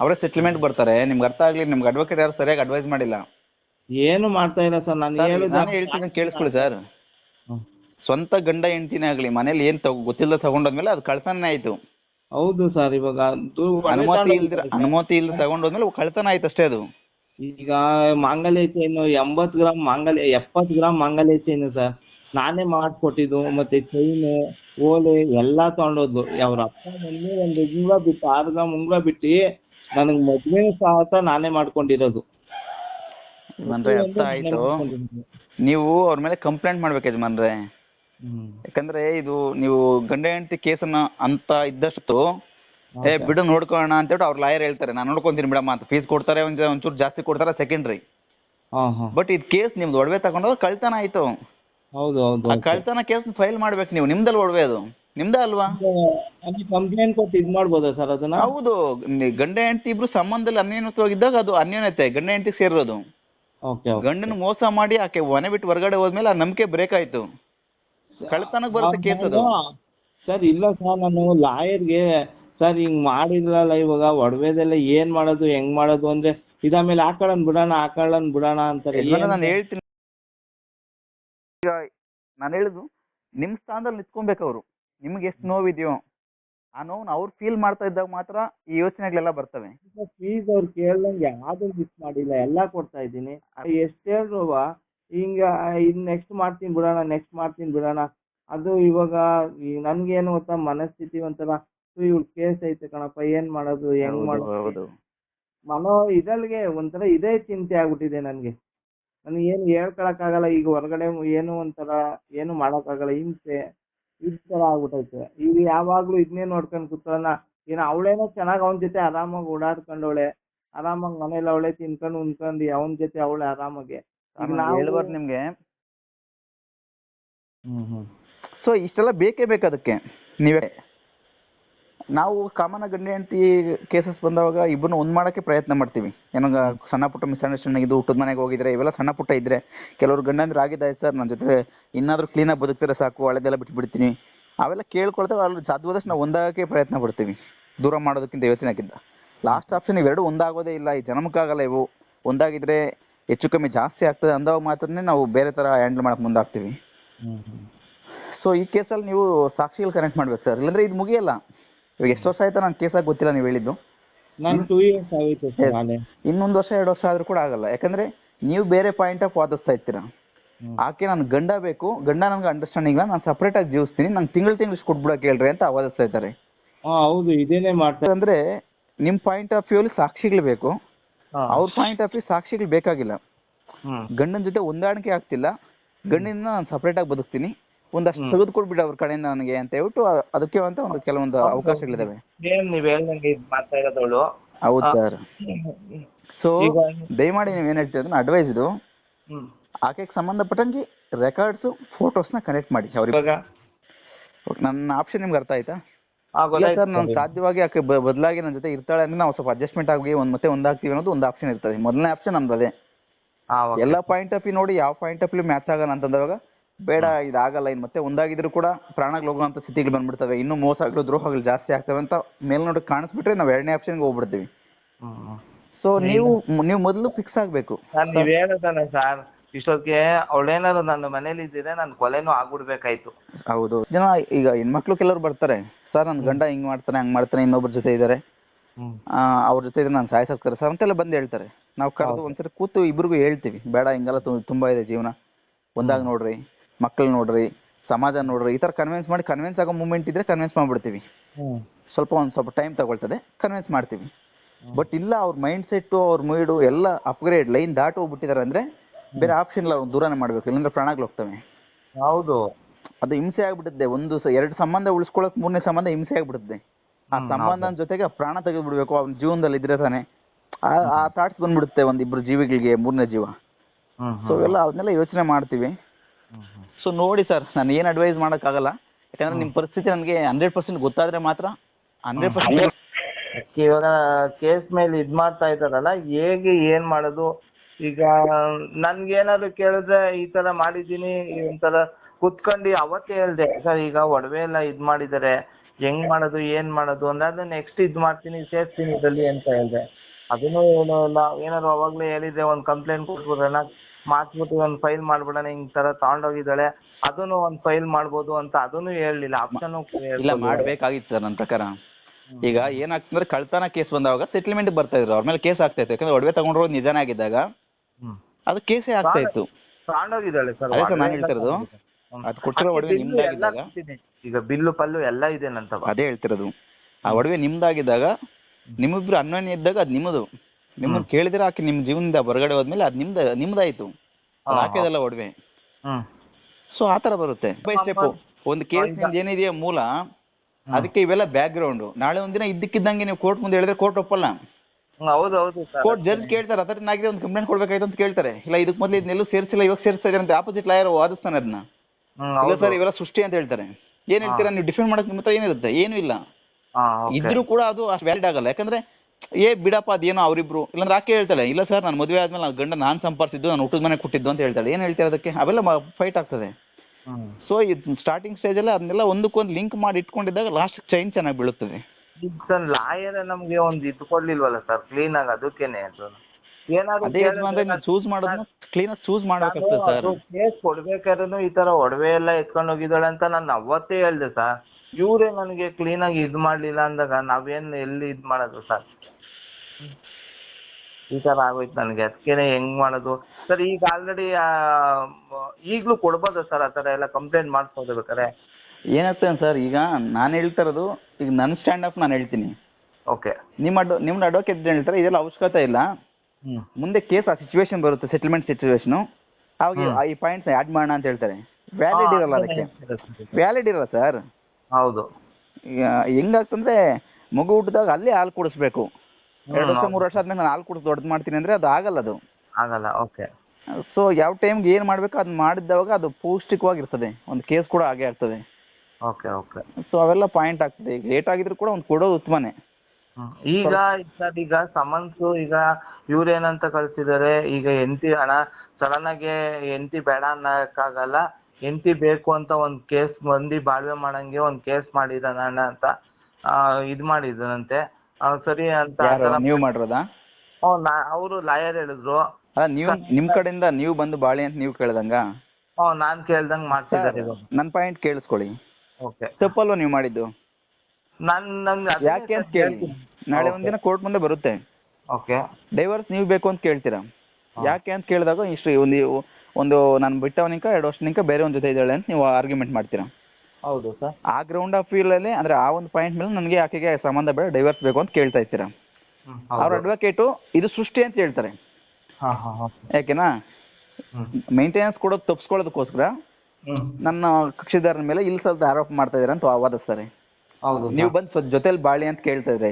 ಅವರೇ ಸೆಟ್ಲ್ಮೆಂಟ್ ಬರ್ತಾರೆ. ನಿಮ್ಗೆ ಅರ್ಥ ಆಗ್ಲಿ ನಿಮ್ಗೆ ಅಡ್ವೊಕೇಟ್ ಯಾರು ಸರಿಯಾಗಿ ಅಡ್ವೈಸ್ ಮಾಡಿಲ್ಲ. ಏನು ಮಾಡ್ತಾ ಇಲ್ಲ ಸರ್. ನಾನು ನಾನೇ ಹೇಳ್ತೀನಿ ಕೇಳಿಸ್ಕೊಳ್ಳಿ ಸರ್. ಸ್ವಂತ ಗಂಡ ಹೆಂಡ್ತಿನೇ ಆಗಲಿ ಮನೇಲಿ ಏನು ತಗೋ ಗೊತ್ತಿಲ್ಲದ ತಗೊಂಡೋದ್ಮೇಲೆ ಅದು ಕಳ್ತನ ಆಯ್ತು. ಹೌದು ಸರ್ ಇವಾಗ ಅದು ಅನುಮತಿ ತಗೊಂಡು ಇಲ್ದಿರ. ಅನುಮತಿ ಇಲ್ದ ತಗೊಂಡೋದ್ಮೇಲೆ ಕಳ್ತನ ಆಯ್ತು ಅಷ್ಟೇ ಅದು. ಈಗ ಮಾಂಗಲ್ಯ ಚೈನು ಎಂಬತ್ತು ಗ್ರಾಮ್ ಮಾಂಗಲ್ಯ ಎಪ್ಪತ್ತು ಗ್ರಾಮ್ ಮಾಂಗಲ್ಯ ಚೈನು ಸರ್? ನಾನೇ ಮಾಡ್ಕೊಟ್ಟಿದ್ದು ಮತ್ತೆ ಚೈನ್ ಓಲೆ ಎಲ್ಲ ತಗೊಂಡೋದ್ಲು. ಅವ್ರ ಅಪ್ಪ ಒಂದು ಉಂಗುರ ಬಿಟ್ಟು ಆರು ಗ್ರಾಮ್ ಉಂಗ್ರ ಬಿಟ್ಟು ನನಗೆ ಮದುವೆ ಸಹ ನಾನೇ ಮಾಡ್ಕೊಂಡಿರೋದು. ಯಜಮಾನ್ರೆ ಅರ್ಥ ಆಯ್ತು. ನೀವು ಅವ್ರ ಮೇಲೆ ಕಂಪ್ಲೇಂಟ್ ಮಾಡ್ಬೇಕು ಯಜಮಾನ್ರೆ ಹ್ಮ್ ಯಾಕಂದ್ರೆ ಇದು ನೀವು ಗಂಡ ಹೆಂಡತಿ ಕೇಸನ್ನ ಅಂತ ಇದ್ದಷ್ಟು ಏ ಬಿಡು ಬಿಡು ನೋಡ್ಕೊಳ್ಳೋಣ ಅಂತೇಳಿ ಅವ್ರ ಲಾಯರ್ ಹೇಳ್ತಾರೆ. ನಾನು ನೋಡ್ಕೊಂತೀನಿ ಬಿಡಮ್ಮ ಅಂತ. ಫೀಸ್ ಕೊಡ್ತಾರೆ ಒಂದ್ ಒಂಚೂರು ಜಾಸ್ತಿ ಕೊಡ್ತಾರೆ ಸೆಕೆಂಡ್ರಿ ಬಟ್ ಇದು ಕೇಸ್ ನಿಮ್ದು ಒಡವೆ ತಗೊಂಡೋದ್ರೆ ಕಳ್ತನ ಆಯ್ತು. ಹೌದು ಹೌದು ಆ ಕಳ್ತನ ಕೇಸ್ ಫೈಲ್ ಮಾಡ್ಬೇಕು ನೀವು. ನಿಮ್ದಲ್ಲಿ ಒಡವೆ ಅದು? ನಿಮ್ದೇ ಅಲ್ವಾ? ಕಂಪ್ಲೇಂಟ್ ಕೊಟ್ಟು ಇದು ಮಾಡ್ಬೋದಾ ಸರ್ ಅದನ್ನ? ಹೌದು. ಗಂಡ ಹೆಂಡತಿ ಇಬ್ರು ಸಂಬಂಧದಲ್ಲಿ ಅನ್ಯೋನ್ಯತವಾಗಿದ್ದಾಗ ಅದು ಅನ್ಯೋನ್ಯತೆ ಗಂಡ ಹೆಂಡತಿ ಸೇರಿರೋದು ಗಂಡನ ಮೋಸ ಮಾಡಿ ಆಕೆ ಮನೆ ಬಿಟ್ಟು ಹೊರಗಡೆ ಹೋದ್ಮೇಲೆ ಆ ನಂಬಿಕೆ ಬ್ರೇಕ್ ಆಯ್ತು. ಕಳ್ತನಕ್ಕೆ ಬರುತ್ತೆ ಕೇಸ್ ಅದು ಸರ್ ಇಲ್ಲ ಸರ್ ನಾನು ಲಾಯರ್ಗೆ ಸರ್ ಹಿಂಗ್ ಮಾಡಿದ್ರಲ್ಲ ಇವಾಗ ಒಡವೆದೆಲ್ಲ ಏನ್ ಮಾಡೋದು ಹೆಂಗ್ ಮಾಡೋದು ಅಂದ್ರೆ ಇದಾದ್ಮೇಲೆ ಹಾಕೊಳ್ಳೋಣ ಬಿಡೋಣ ಹಾಕೊಳ್ಳೋಣ ಬಿಡೋಣ ಅಂತಾರೆ. ಇಲ್ಲ ನಾನು ಹೇಳ್ತೀನಿ. ಈಗ ನಾನು ಹೇಳುದು ನಿಮ್ಮ ಸ್ಥಾನದಲ್ಲಿ ನಿಂತ್ಕೊಬೇಕು ಅವರು. ನಿಮ್ಗೆ ಎಷ್ಟು ನೋವಿದೆಯೋ ಆ ನೋವನ್ನ ಅವ್ರು ಫೀಲ್ ಮಾಡ್ತಾ ಇದ್ದಾಗ ಮಾತ್ರ ಈ ಯೋಚನೆಗಳೆಲ್ಲ ಬರ್ತವೆ. ಫೀಸ್ ಅವ್ರು ಕೇಳ್ದಂಗೆ ಯಾವ್ದು ಮಿಸ್ ಮಾಡಿಲ್ಲ ಎಲ್ಲಾ ಕೊಡ್ತಾ ಇದ್ದೀನಿ. ಎಷ್ಟು ಹೇಳಿರುವ ಹಿಂಗ ಇದು ನೆಕ್ಸ್ಟ್ ಮಾಡ್ತೀನಿ ಬಿಡೋಣ ನೆಕ್ಸ್ಟ್ ಮಾಡ್ತೀನಿ ಬಿಡೋಣ. ಅದು ಇವಾಗ ಈ ನನ್ಗೇನು ಗೊತ್ತಾ ಮನಸ್ಥಿತಿ ಒಂಥರ ಇವ್ಳು ಕೇಸ್ ಐತೆ ಕಣಪ್ಪ ಏನ್ ಮಾಡೋದು ಹೆಂಗ್ ಮಾಡೋದು? ಮನೋ ಇದಲ್ಗೆ ಒಂಥರ ಇದೇ ಚಿಂತೆ ಆಗ್ಬಿಟ್ಟಿದೆ ನನ್ಗೆ. ನನಗೆ ಏನು ಹೇಳ್ಕೊಳಕ್ಕಾಗಲ್ಲ ಈಗ ಹೊರಗಡೆ ಏನು ಒಂಥರ ಏನು ಮಾಡೋಕ್ಕಾಗಲ್ಲ ಹಿಂಸೆ ಈ ಥರ ಆಗ್ಬಿಟ್ಟೈತೆ. ಈಗ ಯಾವಾಗ್ಲೂ ಇದನ್ನೇ ನೋಡ್ಕೊಂಡು ಕೂತ್ಕೊಳ್ಳೋಣ. ಏನೋ ಅವಳೇನೋ ಚೆನ್ನಾಗಿ ಅವನ ಜೊತೆ ಆರಾಮಾಗಿ ಓಡಾಡ್ಕೊಂಡವಳೆ. ಆರಾಮಾಗಿ ಮನೇಲಿ ಅವಳೆ ತಿನ್ಕೊಂಡು ಉಣ್ಕೊಂಡು ಅವನ ಜೊತೆ ಅವಳೆ ಆರಾಮಾಗಿ. ಈಗ ಹೇಳ್ಬಾರ್ದು ನಿಮ್ಗೆ. ಸೊ ಇಷ್ಟೆಲ್ಲ ಬೇಕೇ ಬೇಕು ಅದಕ್ಕೆ? ನೀವೇ? ನಾವು ಕಾಮನ್ ಗಂಡ ಹೆಂಡತಿ ಕೇಸಸ್ ಬಂದಾಗ ಇಬ್ಬರನ್ನ ಒಂದು ಮಾಡೋಕ್ಕೆ ಪ್ರಯತ್ನ ಮಾಡ್ತೀವಿ. ಏನೋ ಸಣ್ಣ ಪುಟ್ಟ ಮಿಸ್ಅಂಡರ್ಸ್ಟ್ಯಾಂಡಿಂಗ್ ಇದು ಊಟದ ಮನೆಗೆ ಹೋಗಿದ್ರೆ ಇವೆಲ್ಲ ಸಣ್ಣ ಪುಟ್ಟ ಇದ್ರೆ ಕೆಲವರು ಗಂಡಂದ್ರೆ ಆಗಿದ್ದಾಯ್ತು ಸರ್ ನನ್ನ ಜೊತೆ ಇನ್ನಾದರೂ ಕ್ಲೀನಾಗಿ ಬದುಕ್ತಿರ ಸಾಕು ಹಳೆದೆಲ್ಲ ಬಿಟ್ಬಿಡ್ತೀನಿ. ಅವೆಲ್ಲ ಕೇಳ್ಕೊಳ್ತೇವೆ ಅಲ್ಲಿ ಸಾಧ್ಯವಾದಷ್ಟು ನಾವು ಒಂದಾಗಕ್ಕೆ ಪ್ರಯತ್ನ ಪಡ್ತೀವಿ ದೂರ ಮಾಡೋದಕ್ಕಿಂತ ಯೋಚನೆಗಿಂತ. ಲಾಸ್ಟ್ ಆಪ್ಷನ್ ಇವೆರಡು ಒಂದಾಗೋದೇ ಇಲ್ಲ ಈ ಜನ್ಮಕ್ಕಾಗಲ್ಲ ಇವು. ಒಂದಾಗಿದ್ರೆ ಹೆಚ್ಚು ಕಮ್ಮಿ ಜಾಸ್ತಿ ಆಗ್ತದೆ ಅಂದಾಗ ಮಾತ್ರನೇ ನಾವು ಬೇರೆ ಥರ ಹ್ಯಾಂಡಲ್ ಮಾಡಕ್ಕೆ ಮುಂದಾಗ್ತೀವಿ. ಸೊ ಈ ಕೇಸಲ್ಲಿ ನೀವು ಸಾಕ್ಷಿಗಳು ಕನೆಕ್ಟ್ ಮಾಡ್ಬೇಕು ಸರ್ ಇಲ್ಲಾಂದ್ರೆ ಇದು ಮುಗಿಯಲ್ಲ. ಇವಾಗ ಎಷ್ಟು ವರ್ಷ ಆಯ್ತಾ ನಾನು ಕೇಸಾಗಿ ಗೊತ್ತಿಲ್ಲ ನೀವು ಹೇಳಿದ್ದು. ನಾನು ಟೂ ಇಯರ್ಸ್ ಇನ್ನೊಂದು ವರ್ಷ ಎರಡು ವರ್ಷ ಆದ್ರೂ ಕೂಡ ಆಗಲ್ಲ. ಯಾಕಂದ್ರೆ ನೀವು ಬೇರೆ ಪಾಯಿಂಟ್ ಆಫ್ ವಾದಿಸ್ತಾ ಇರ್ತೀರಾ. ಆಕೆ ನಾನು ಗಂಡ ಬೇಕು. ಗಂಡ ನನಗೆ ಅಂಡರ್ಸ್ಟ್ಯಾಂಡಿಂಗ್ ಇಲ್ಲ. ನಾನು ಸಪ್ರೇಟಾಗಿ ಜೀವಿಸ್ತೀನಿ. ನಂಗೆ ತಿಂಗಳು ತಿಂಗಳು ಕೊಟ್ಬಿಡಕ್ಕೆ ಹೇಳ್ರಿ ಅಂತ ವಾದಿಸ್ತಾ ಇದ್ದಾರೆ. ಹೌದು ಇದೇನೇ ಮಾಡ್ತಾರೆ ಅಂದ್ರೆ ನಿಮ್ಮ ಪಾಯಿಂಟ್ ಆಫ್ ವ್ಯೂ ಅಲ್ಲಿ ಸಾಕ್ಷಿಗಳು ಬೇಕು. ಅವ್ರ ಪಾಯಿಂಟ್ ಆಫ್ ವ್ಯೂ ಸಾಕ್ಷಿಗಳು ಬೇಕಾಗಿಲ್ಲ. ಗಂಡನ ಜೊತೆ ಹೊಂದಾಣಿಕೆ ಆಗ್ತಿಲ್ಲ. ಗಂಡಿನ ನಾನು ಆಗಿ ಬದುಕ್ತೀನಿ. ಒಂದಷ್ಟು ತೆಗೆದುಕೊಡ್ಬಿಡ ಅವ್ರ ಕಡೆಯಿಂದ ನನಗೆ ಅಂತ ಹೇಳ್ಬಿಟ್ಟು ಅದಕ್ಕೆ ಅಂತ ಒಂದು ಕೆಲವೊಂದು ಅವಕಾಶಗಳಿದಾವೆ. ನೀವ್ ಹೇಳ್ದಂಗೆ ಇದು ಮಾಡ್ತಾ ಇರೋದವಳು? ಹೌದು ಸರ್. ಸೊ ದಯಮಾಡಿ ನೀವು ಏನ್ ಹೇಳ್ತೀರ ಅದನ್ನ ಅಡ್ವೈಸ್ ಇದು. ಆಕೆಗೆ ಸಂಬಂಧಪಟ್ಟಂಗೆ ಫೋಟೋಸ್ನ ಕನೆಕ್ಟ್ ಮಾಡಿ ಅವ್ರಿಗೆ ನನ್ನ ಆಪ್ಷನ್ ನಿಮ್ಗೆ ಅರ್ಥ ಆಯ್ತಾ? ಸರ್ ನಾನು ಸಾಧ್ಯವಾಗಿ ಆಕೆ ಬದಲಾಗಿ ನನ್ನ ಜೊತೆ ಇರ್ತಾಳೆ ಅಂದ್ರೆ ನಾವು ಸ್ವಲ್ಪ ಅಡ್ಜಸ್ಟ್ಮೆಂಟ್ ಆಗಿ ಒಂದು ಮತ್ತೆ ಒಂದಾಗ್ತೀವಿ ಅನ್ನೋದು ಒಂದು ಆಪ್ಷನ್ ಇರ್ತದೆ. ಮೊದಲನೇ ಆಪ್ಷನ್ ನಮ್ದು ಅದೇ ಎಲ್ಲ ಪಾಯಿಂಟ್ ಆಫ್ ವ್ಯೂ ನೋಡಿ ಯಾವ ಪಾಯಿಂಟ್ ಆಫ್ ವ್ಯೂ ಮ್ಯಾಚ್ ಆಗಲ್ಲ ಅಂತಂದಾಗ ಬೇಡ ಇದಾಗಲ್ಲ. ಇನ್ ಮತ್ತೆ ಒಂದಾಗಿದ್ರು ಕೂಡ ಪ್ರಾಣಗಳು ಹೋಗುವಂಥ ಸ್ಥಿತಿಗಳು ಬಂದ್ಬಿಡ್ತವೆ. ಇನ್ನೂ ಮೋಸಗಳು ದ್ರೋಹಗಳು ಜಾಸ್ತಿ ಆಗ್ತವೆ ಅಂತ ಮೇಲ್ನೋಟಕ್ಕೆ ಕಾಣಿಸ್ಬಿಟ್ರೆ ನಾವು ಎರಡನೇ ಆಪ್ಷನ್ಗೆ ಹೋಗ್ಬಿಡ್ತೀವಿ. ಸೊ ನೀವು ನೀವು ಮೊದಲು ಫಿಕ್ಸ್ ಆಗಬೇಕು. ನೀವು ಹೇಳೋದಲ್ಲ ಸರ್ ಇಷ್ಟೊತ್ತಿಗೆ ಅವಳೇನಾದ್ರು ನನ್ನ ಮನೇಲಿ ಇದ್ದಿದ್ರೆ ನಾನು ಕೊಲೆನೂ ಆಗ್ಬಿಡ್ಬೇಕಾಯ್ತು. ಹೌದು. ಜನ ಈಗ ಹೆಣ್ಮಕ್ಳು ಕೆಲವ್ರು ಬರ್ತಾರೆ. ಸರ್ ನನ್ನ ಗಂಡ ಹಿಂಗ್ ಮಾಡ್ತಾನೆ ಹಂಗೆ ಮಾಡ್ತಾನೆ ಇನ್ನೊಬ್ರ ಜೊತೆ ಇದ್ದಾರೆ ಹ್ಮ್. ಅವ್ರ ಜೊತೆ ಇದ್ರೆ ನಾನು ಸಾಯಿಸ್ಕರ ಸರ್ ಅಂತೆಲ್ಲ ಬಂದು ಹೇಳ್ತಾರೆ. ನಾವು ಕರೆದು ಒಂದ್ಸರಿ ಕೂತು ಇಬ್ರಿಗೂ ಹೇಳ್ತೀವಿ. ಬೇಡ ಹಿಂಗೆಲ್ಲ ತುಂಬಾ ತುಂಬ ಇದೆ ಜೀವನ. ಒಂದಾಗ ನೋಡ್ರಿ ಮಕ್ಕಳು ನೋಡ್ರಿ ಸಮಾಜ ನೋಡ್ರಿ ಈ ತರ ಕನ್ವಿನ್ಸ್ ಮಾಡಿ ಕನ್ವಿನ್ಸ್ ಆಗೋ ಮೂಮೆಂಟ್ ಇದ್ರೆ ಕನ್ವಿನ್ಸ್ ಮಾಡ್ಬಿಡ್ತೀವಿ. ಹ್ಮ್. ಸ್ವಲ್ಪ ಒಂದ್ ಸ್ವಲ್ಪ ಟೈಮ್ ತಗೊಳ್ತದೆ ಕನ್ವಿನ್ಸ್ ಮಾಡ್ತೀವಿ. ಬಟ್ ಇಲ್ಲ ಅವ್ರ ಮೈಂಡ್ ಸೆಟ್ ಅವ್ರ ಮೂಡು ಎಲ್ಲ ಅಪ್ಗ್ರೇಡ್ ಲೈನ್ ದಾಟ ಹೋಗ್ಬಿಟ್ಟಿದಾರೆ ಅಂದ್ರೆ ಬೇರೆ ಆಪ್ಷನ್ ಇಲ್ಲ ಅವ್ರು ದೂರನೇ ಮಾಡ್ಬೇಕು. ಇಲ್ಲಾಂದ್ರೆ ಪ್ರಾಣಗಳು ಹೋಗ್ತವೆ. ಹೌದು. ಅದು ಹಿಂಸೆ ಆಗ್ಬಿಡುತ್ತೆ ಒಂದು ಸ ಎರಡು ಸಂಬಂಧ ಉಳಿಸ್ಕೊಳಕ್ ಮೂರನೇ ಸಂಬಂಧ ಹಿಂಸೆ ಆಗ್ಬಿಡುತ್ತೆ ಆ ಸಂಬಂಧನ ಜೊತೆಗೆ ಆ ಪ್ರಾಣ ತೆಗೆದು ಬಿಡಬೇಕು ಅವ್ನ ಜೀವನದಲ್ಲಿ ಇದ್ರೆ ತಾನೆ. ಆ ಆ ಥಾಟ್ಸ್ ಬಂದ್ಬಿಡುತ್ತೆ ಒಂದ್ ಇಬ್ರು ಜೀವಿಗಳಿಗೆ ಮೂರನೇ ಜೀವ. ಸೊ ಎಲ್ಲ ಅವನ್ನೆಲ್ಲ ಯೋಚನೆ ಮಾಡ್ತೀವಿ. ಸೊ ನೋಡಿ ಸರ್ ನಾನು ಏನು ಅಡ್ವೈಸ್ ಮಾಡೋಕ್ಕಾಗಲ್ಲ. ಯಾಕಂದ್ರೆ ನಿಮ್ಮ ಪರಿಸ್ಥಿತಿ ನನಗೆ ಹಂಡ್ರೆಡ್ ಪರ್ಸೆಂಟ್ ಗೊತ್ತಾದ್ರೆ ಮಾತ್ರ ಹಂಡ್ರೆಡ್ ಪರ್ಸೆಂಟ್ ಇವಾಗ ಕೇಸ್ ಮೇಲೆ ಇದ್ ಮಾಡ್ತಾ ಇದ್ದಾರಲ್ಲ ಹೇಗೆ ಏನ್ ಮಾಡೋದು? ಈಗ ನನ್ಗೇನಾದ್ರು ಕೇಳಿದ್ರೆ ಈ ತರ ಮಾಡಿದ್ದೀನಿ ಒಂಥರ ಕುತ್ಕೊಂಡು ಅವತ್ತೇ ಹೇಳ್ದೆ ಸರ್ ಈಗ ಒಡವೆ ಎಲ್ಲ ಇದು ಮಾಡಿದ್ದಾರೆ ಹೆಂಗ್ ಮಾಡೋದು ಏನ್ ಮಾಡೋದು? ಅಂದ್ರೆ ನೆಕ್ಸ್ಟ್ ಇದ್ ಮಾಡ್ತೀನಿ ಸೇರ್ತೀನಿ ಇದ್ರಲ್ಲಿ ಅಂತ ಹೇಳ್ದೆ. ಅದನ್ನು ಏನು ಇಲ್ಲ ಏನಾದ್ರು ಅವಾಗ್ಲೇ ಹೇಳಿದ್ರೆ ಒಂದು ಕಂಪ್ಲೇಂಟ್ ಕೊಟ್ಬಿಡೋಣ ಮಾತ್ಬಿಟ್ಟು ಒಂದು ಫೈಲ್ ಮಾಡ್ಬಿಡೋಣ ಹಿಂಗ್ ತರ ತಗೊಂಡೋಗಿದ್ದಾಳೆ ಅದನ್ನು ಒಂದು ಫೈಲ್ ಮಾಡ್ಬೋದು ಅಂತ ಅದನ್ನು ಹೇಳಲಿಲ್ಲ ಆಪ್ಷನ್ ಇಲ್ಲ ಮಾಡಬೇಕಾಗಿತ್ತು ಸರ್ ನನ್ನ ಪ್ರಕಾರ. ಈಗ ಏನಾಗ್ತಂದ್ರೆ ಕಳ್ತನ ಕೇಸ್ ಬಂದಾಗ ಸೆಟ್ಲ್ಮೆಂಟ್ ಬರ್ತಾ ಇದ್ರು ಅವ್ರ ಮೇಲೆ ಕೇಸ್ ಆಗ್ತಾ ಇತ್ತು. ಯಾಕಂದ್ರೆ ಒಡವೆ ತಗೊಂಡ್ರು ನಿಜಾನೇ ಆಗಿದ್ದಾಗ ಅದು ಕೇಸೇ ಆಗ್ತಾ ಇತ್ತು. ತಗೊಂಡೋಗಿದ್ದಾಳೆ ಸರ್ ಅದೇ ಸರ್ ನಾನು ಹೇಳ್ತಿರೋದು ಅದು ಕೊಟ್ಟಿರೋ ಒಡವೆ ನಿಮ್ದಾಗಿದ್ದಾಗ ಈಗ ಬಿಲ್ಲು ಪಲ್ಲು ಎಲ್ಲ ಇದೆ ನಂತ ಅದೇ ಹೇಳ್ತಿರೋದು. ಆ ಒಡವೆ ನಿಮ್ದಾಗಿದ್ದಾಗ ನಿಮ್ಮಿಬ್ರು ಅನ್ಯೋನ್ಯ ಇದ್ದಾಗ ಅದು ನಿಮ್ಮದು. ನಿಮ್ಮನ್ನ ಕೇಳಿದ್ರೆ ಆಕೆ ನಿಮ್ಮ ಜೀವನದಿಂದ ಹೊರಗಡೆ ಹೋದ್ಮೇಲೆ ಅದು ನಿಮ್ದ ನಿಮ್ದಾಯ್ತು. ಹಾಕಿದಲ್ಲ ಒಡವೆ. ಹ್ಮ್. ಸೊ ಆತರ ಬರುತ್ತೆ. ಬೈ ಸ್ಟೆಪ್ ಒಂದು ಕೇಸ್ ಏನಿದೆಯಾ ಮೂಲ ಅದಕ್ಕೆ ಇವೆಲ್ಲ ಬ್ಯಾಕ್ ಗ್ರೌಂಡ್ ನಾಳೆ ಒಂದಿನ ಇದ್ದಕ್ಕಿದ್ದಂಗೆ ನೀವು ಕೋರ್ಟ್ ಮುಂದೆ ಹೇಳಿದ್ರೆ ಕೋರ್ಟ್ ಒಪ್ಪಲ್ಲ. ಹೌದು ಹೌದು ಸರ್. ಕೋರ್ಟ್ ಜಡ್ಜ್ ಕೇಳ್ತಾರೆ ಅದರ ಒಂದು ಕಂಪ್ಲೇಂಟ್ ಕೊಡ್ಬೇಕಾಯ್ತು ಅಂತ ಕೇಳ್ತಾರೆ. ಇಲ್ಲ ಇದಕ್ಕೆ ಮೊದಲು ಇದನ್ನೆಲ್ಲೂ ಸೇರಿಸಿಲ್ಲ ಇವಾಗ ಸೇರಿಸ್ತಾ ಇದ್ದಾರೆ ಅಂತ. ಆಪೋಸಿಟ್ ಲಾಯರ್ ವಾದಿಸ್ತಾನೆ ಅದನ್ನ. ಇಲ್ಲ ಸರ್ ಇವೆಲ್ಲ ಸೃಷ್ಟಿ ಅಂತ ಹೇಳ್ತಾರೆ. ಏನ್ ಹೇಳ್ತೀರಾ? ನೀವು ಡಿಫೆಂಡ್ ಮಾಡಕ್ ನಿಮ್ಮ ಹತ್ರ ಏನಿರುತ್ತೆ? ಏನು ಇಲ್ಲ. ಇದ್ರೂ ಕೂಡ ಅದು ಅಷ್ಟು ವ್ಯಾಲಿಡ್ ಆಗಲ್ಲ. ಯಾಕಂದ್ರೆ ಏ ಬಿಡಪ್ಪ ಅದೇನೋ ಅವರಿಬ್ರು. ಇಲ್ಲಾಂದ್ರೆ ಆಕೆ ಹೇಳ್ತಾಳೆ ಇಲ್ಲ ಸರ್ ನಾನು ಮದುವೆ ಆದ್ಮೇಲೆ ನಾನು ಗಂಡ ನಾನು ಸಂಪಾದಿಸಿದ್ದು ನಾನು ಹುಟ್ಟಿದ ಮನೆ ಕೊಟ್ಟಿದ್ದು ಅಂತ ಹೇಳ್ತಾಳೆ. ಏನು ಹೇಳ್ತಾರೆ ಅದಕ್ಕೆ? ಅವೆಲ್ಲ ಫೈಟ್ ಆಗ್ತದೆ. ಸೊ ಇದು ಸ್ಟಾರ್ಟಿಂಗ್ ಸ್ಟೇಜಲ್ಲಿ ಅದನ್ನೆಲ್ಲ ಒಂದಕ್ಕೊಂದು ಲಿಂಕ್ ಮಾಡಿ ಇಟ್ಕೊಂಡಿದ್ದಾಗ ಲಾಸ್ಟ್ ಚೈನ್ ಚೆನ್ನಾಗಿ ಬೀಳುತ್ತದೆ. ಸರ್ ಲಾಯರ್ ನಮಗೆ ಒಂದು ಇದು ಕೊಡ್ಲಿಲ್ವಲ್ಲ ಸರ್? ಕ್ಲೀನ್ ಆಗಿ ಅದಕ್ಕೇನೆ ಅದು. ನೀವು ಚೂಸ್ ಮಾಡೋದನ್ನ ಕ್ಲೀನಾಗಿ ಚೂಸ್ ಸರ್ ಕೇಸ್ ಕೊಡ್ಬೇಕಾದ್ರೂ ಈ ತರ ಒಡವೆ ಎಲ್ಲ ಎತ್ಕೊಂಡು ಹೋಗಿದ್ದಾಳೆ ಅಂತ ನಾನು ಅವತ್ತೇ ಹೇಳ್ದೆ ಸರ್ ಇವ್ರೆ ನನಗೆ ಆಗಿ ಇದು ಮಾಡ್ಲಿಲ್ಲ ಅಂದಾಗ ನಾವೇನ್ ಎಲ್ಲಿ ಇದು ಮಾಡೋದು ಸರ್ ಈ ತರ ಆಗೋಯ್ತು ನನಗೆ. ಅದಕ್ಕೇನೆ ಹೆಂಗ್ ಮಾಡೋದು? ಸರ್ ಈಗ ಆಲ್ರೆಡಿ ಈಗ್ಲೂ ಕೊಡ್ಬೋದಾ ಸರ್ ಆ ತರ ಎಲ್ಲ ಕಂಪ್ಲೇಂಟ್ ಮಾಡಿಸ್ಬೋದು ಬೇಕಾರೆ ಏನಾಗ್ತದೆ ಸರ್ ಈಗ ನಾನು ಹೇಳ್ತಾ ಇರೋದು ಈಗ ನನ್ನ ಸ್ಟ್ಯಾಂಡ್ ಅಪ್ ನಾನು ಹೇಳ್ತೀನಿ. ಓಕೆ ನಿಮ್ಮ ಅಡ್ವ ನಿಮ್ಮ ಅಡ್ವೊಕೇಟ್ ಹೇಳ್ತಾರೆ ಇದೆಲ್ಲ ಅವಶ್ಯಕತೆ ಇಲ್ಲ. ಹ್ಞೂ ಮುಂದೆ ಕೇಸ್ ಆ ಸಿಚುವೇಶನ್ ಬರುತ್ತೆ ಸೆಟಲ್ಮೆಂಟ್ ಸಿಚುವೇಶನ್ ಅವಾಗ ಈ- ಪಾಯಿಂಟ್ಸ್ ಆ್ಯಡ್ ಮಾಡೋಣ ಅಂತ ಹೇಳ್ತಾರೆ. ವ್ಯಾಲಿಡ್ ಇರಲ್ಲ ಅದಕ್ಕೆ. ವ್ಯಾಲಿಡ್ ಇರಲ್ಲ ಸರ್ ಹೌದು. ಈಗ ಹೆಂಗಾಗ್ತಂದ್ರೆ ಮಗು ಹುಟ್ಟಿದಾಗ ಅಲ್ಲೇ ಹಾಲು ಕುಡಿಸ್ಬೇಕು. ಎರಡು ವರ್ಷ. ಮೂರು ವರ್ಷ ಆದ್ಮೇಲೆ ನಾನು ಹಾಲು ಕುಡಿದು ದೊಡ್ಡದು ಮಾಡ್ತೀನಿ ಅಂದ್ರೆ ಅದು ಆಗಲ್ಲ ಅದು. ಆಗಲ್ಲ ಓಕೆ ಸೊ ಯಾವ ಟೈಮ್ಗೆ ಏನು ಮಾಡಬೇಕು ಅದ್ ಮಾಡಿದವಾಗ ಅದು ಪೌಷ್ಟಿಕವಾಗಿರ್ತದೆ. ಒಂದು ಕೇಸ್ ಕೂಡ ಹಾಗೆ ಆಗ್ತದೆ. ಓಕೆ ಓಕೆ ಸೊ ಅವೆಲ್ಲ ಪಾಯಿಂಟ್ ಆಗ್ತದೆ. ಈಗ ಲೇಟ್ ಆಗಿದ್ರು ಕೂಡ ಒಂದು ಕೊಡೋದು ಉತ್ತಮನೇ ಈಗ ಸರ್ ಈಗ ಸಮನ್ಸು ಈಗ ಇವ್ರೇನಂತ ಕಳ್ಸಿದಾರೆ ಈಗ ಹೆಂಡ್ತಿ ಹಣ ಸಡನ್ ಆಗಿ ಹೆಂಡ್ತಿ ಬೇಡ ಅನ್ನಕ್ಕಾಗಲ್ಲ ಹೆಂಡ್ತಿ ಬೇಕು ಅಂತ ಒಂದು ಕೇಸ್ ಬಂದಿ ಬಾಳ್ವೆ ಮಾಡಂಗೆ ಒಂದು ಕೇಸ್ ಮಾಡಿದಾನ ಅಂತ ಇದು ಮಾಡಿದನಂತೆ. ಸರಿ ಅಂತ ಯಾರು ನೀವು ಮಾಡಿರೋದಾ? ಅವರು ಲಾಯರ್ ಹೇಳಿದ್ರು. ಅಲ್ಲ ನೀವು ನಿಮ್ಮ ಕಡೆಯಿಂದ ನೀವು ಬಂದು ಬಾಳಿ ಅಂತ ನೀವು ಕೇಳ್ದಂಗ? ಹ್ಞೂ ನಾನು ಕೇಳ್ದಂಗೆ ಮಾಡ್ತಿದ್ದಾರೆ ಇವಾಗ. ನನ್ನ ಪಾಯಿಂಟ್ ಕೇಳಿಸ್ಕೊಳ್ಳಿ. ಓಕೆ. ತಪ್ಪಲ್ವ ನೀವು ಮಾಡಿದ್ದು. ನಾನು ಯಾಕೆ ಅಂತ ಕೇಳಿ. ನಾಳೆ ಒಂದಿನ ಕೋರ್ಟ್ ಮುಂದೆ ಬರುತ್ತೆ. ಓಕೆ. ಡೈವರ್ಸ್ ನೀವು ಬೇಕು ಅಂತ ಕೇಳ್ತೀರಾ? ಯಾಕೆ ಅಂತ ಕೇಳಿದಾಗ ಇಷ್ಟು ಒಂದು ಒಂದು ನಾನು ಬಿಟ್ಟವನಿಕ ಎರಡು ವರ್ಷನಿಕ ಬೇರೆ ಒಂದು ಜೊತೆ ಇದ್ದಾಳೆ ಅಂತ ನೀವು ಆರ್ಗ್ಯುಮೆಂಟ್ ಮಾಡ್ತೀರಾ? ಹೌದು ಸರ್. ಆ ಗ್ರೌಂಡ್ ಆಫ್ ವ್ಯೂಲಲ್ಲಿ ಅಂದ್ರೆ ಆ ಒಂದು ಪಾಯಿಂಟ್ ಮೇಲೆ ನನಗೆ ಆಕೆಗೆ ಸಂಬಂಧ ಬೇಡ ಡೈವರ್ಸ್ ಬೇಕು ಅಂತ ಕೇಳ್ತಾ ಇರ್ತೀರಾ ಅವ್ರ ಅಡ್ವೊಕೇಟು ಇದು ಸೃಷ್ಟಿ ಅಂತ ಹೇಳ್ತಾರೆ. ಹಾಂ ಹಾಂ ಹಾಂ. ಯಾಕೆನಾ? ಮೇಂಟೆನೆನ್ಸ್ ಕೊಡೋದು ತಪ್ಪಿಸ್ಕೊಳ್ಳೋದಕ್ಕೋಸ್ಕರ ನನ್ನ ಕಕ್ಷಿದಾರನ ಮೇಲೆ ಇಲ್ಸಲ್ದ ಆರೋಪ ಮಾಡ್ತಾ ಇದ್ದಾರೆ ಅಂತ ವಾದಿಸ್ತಾರೆ. ಹೌದು ನೀವು ಬಂದು ಸ್ವಲ್ಪ ಜೊತೆಲಿ ಬಾಳಿ ಅಂತ ಕೇಳ್ತಾ ಇದ್ರೆ.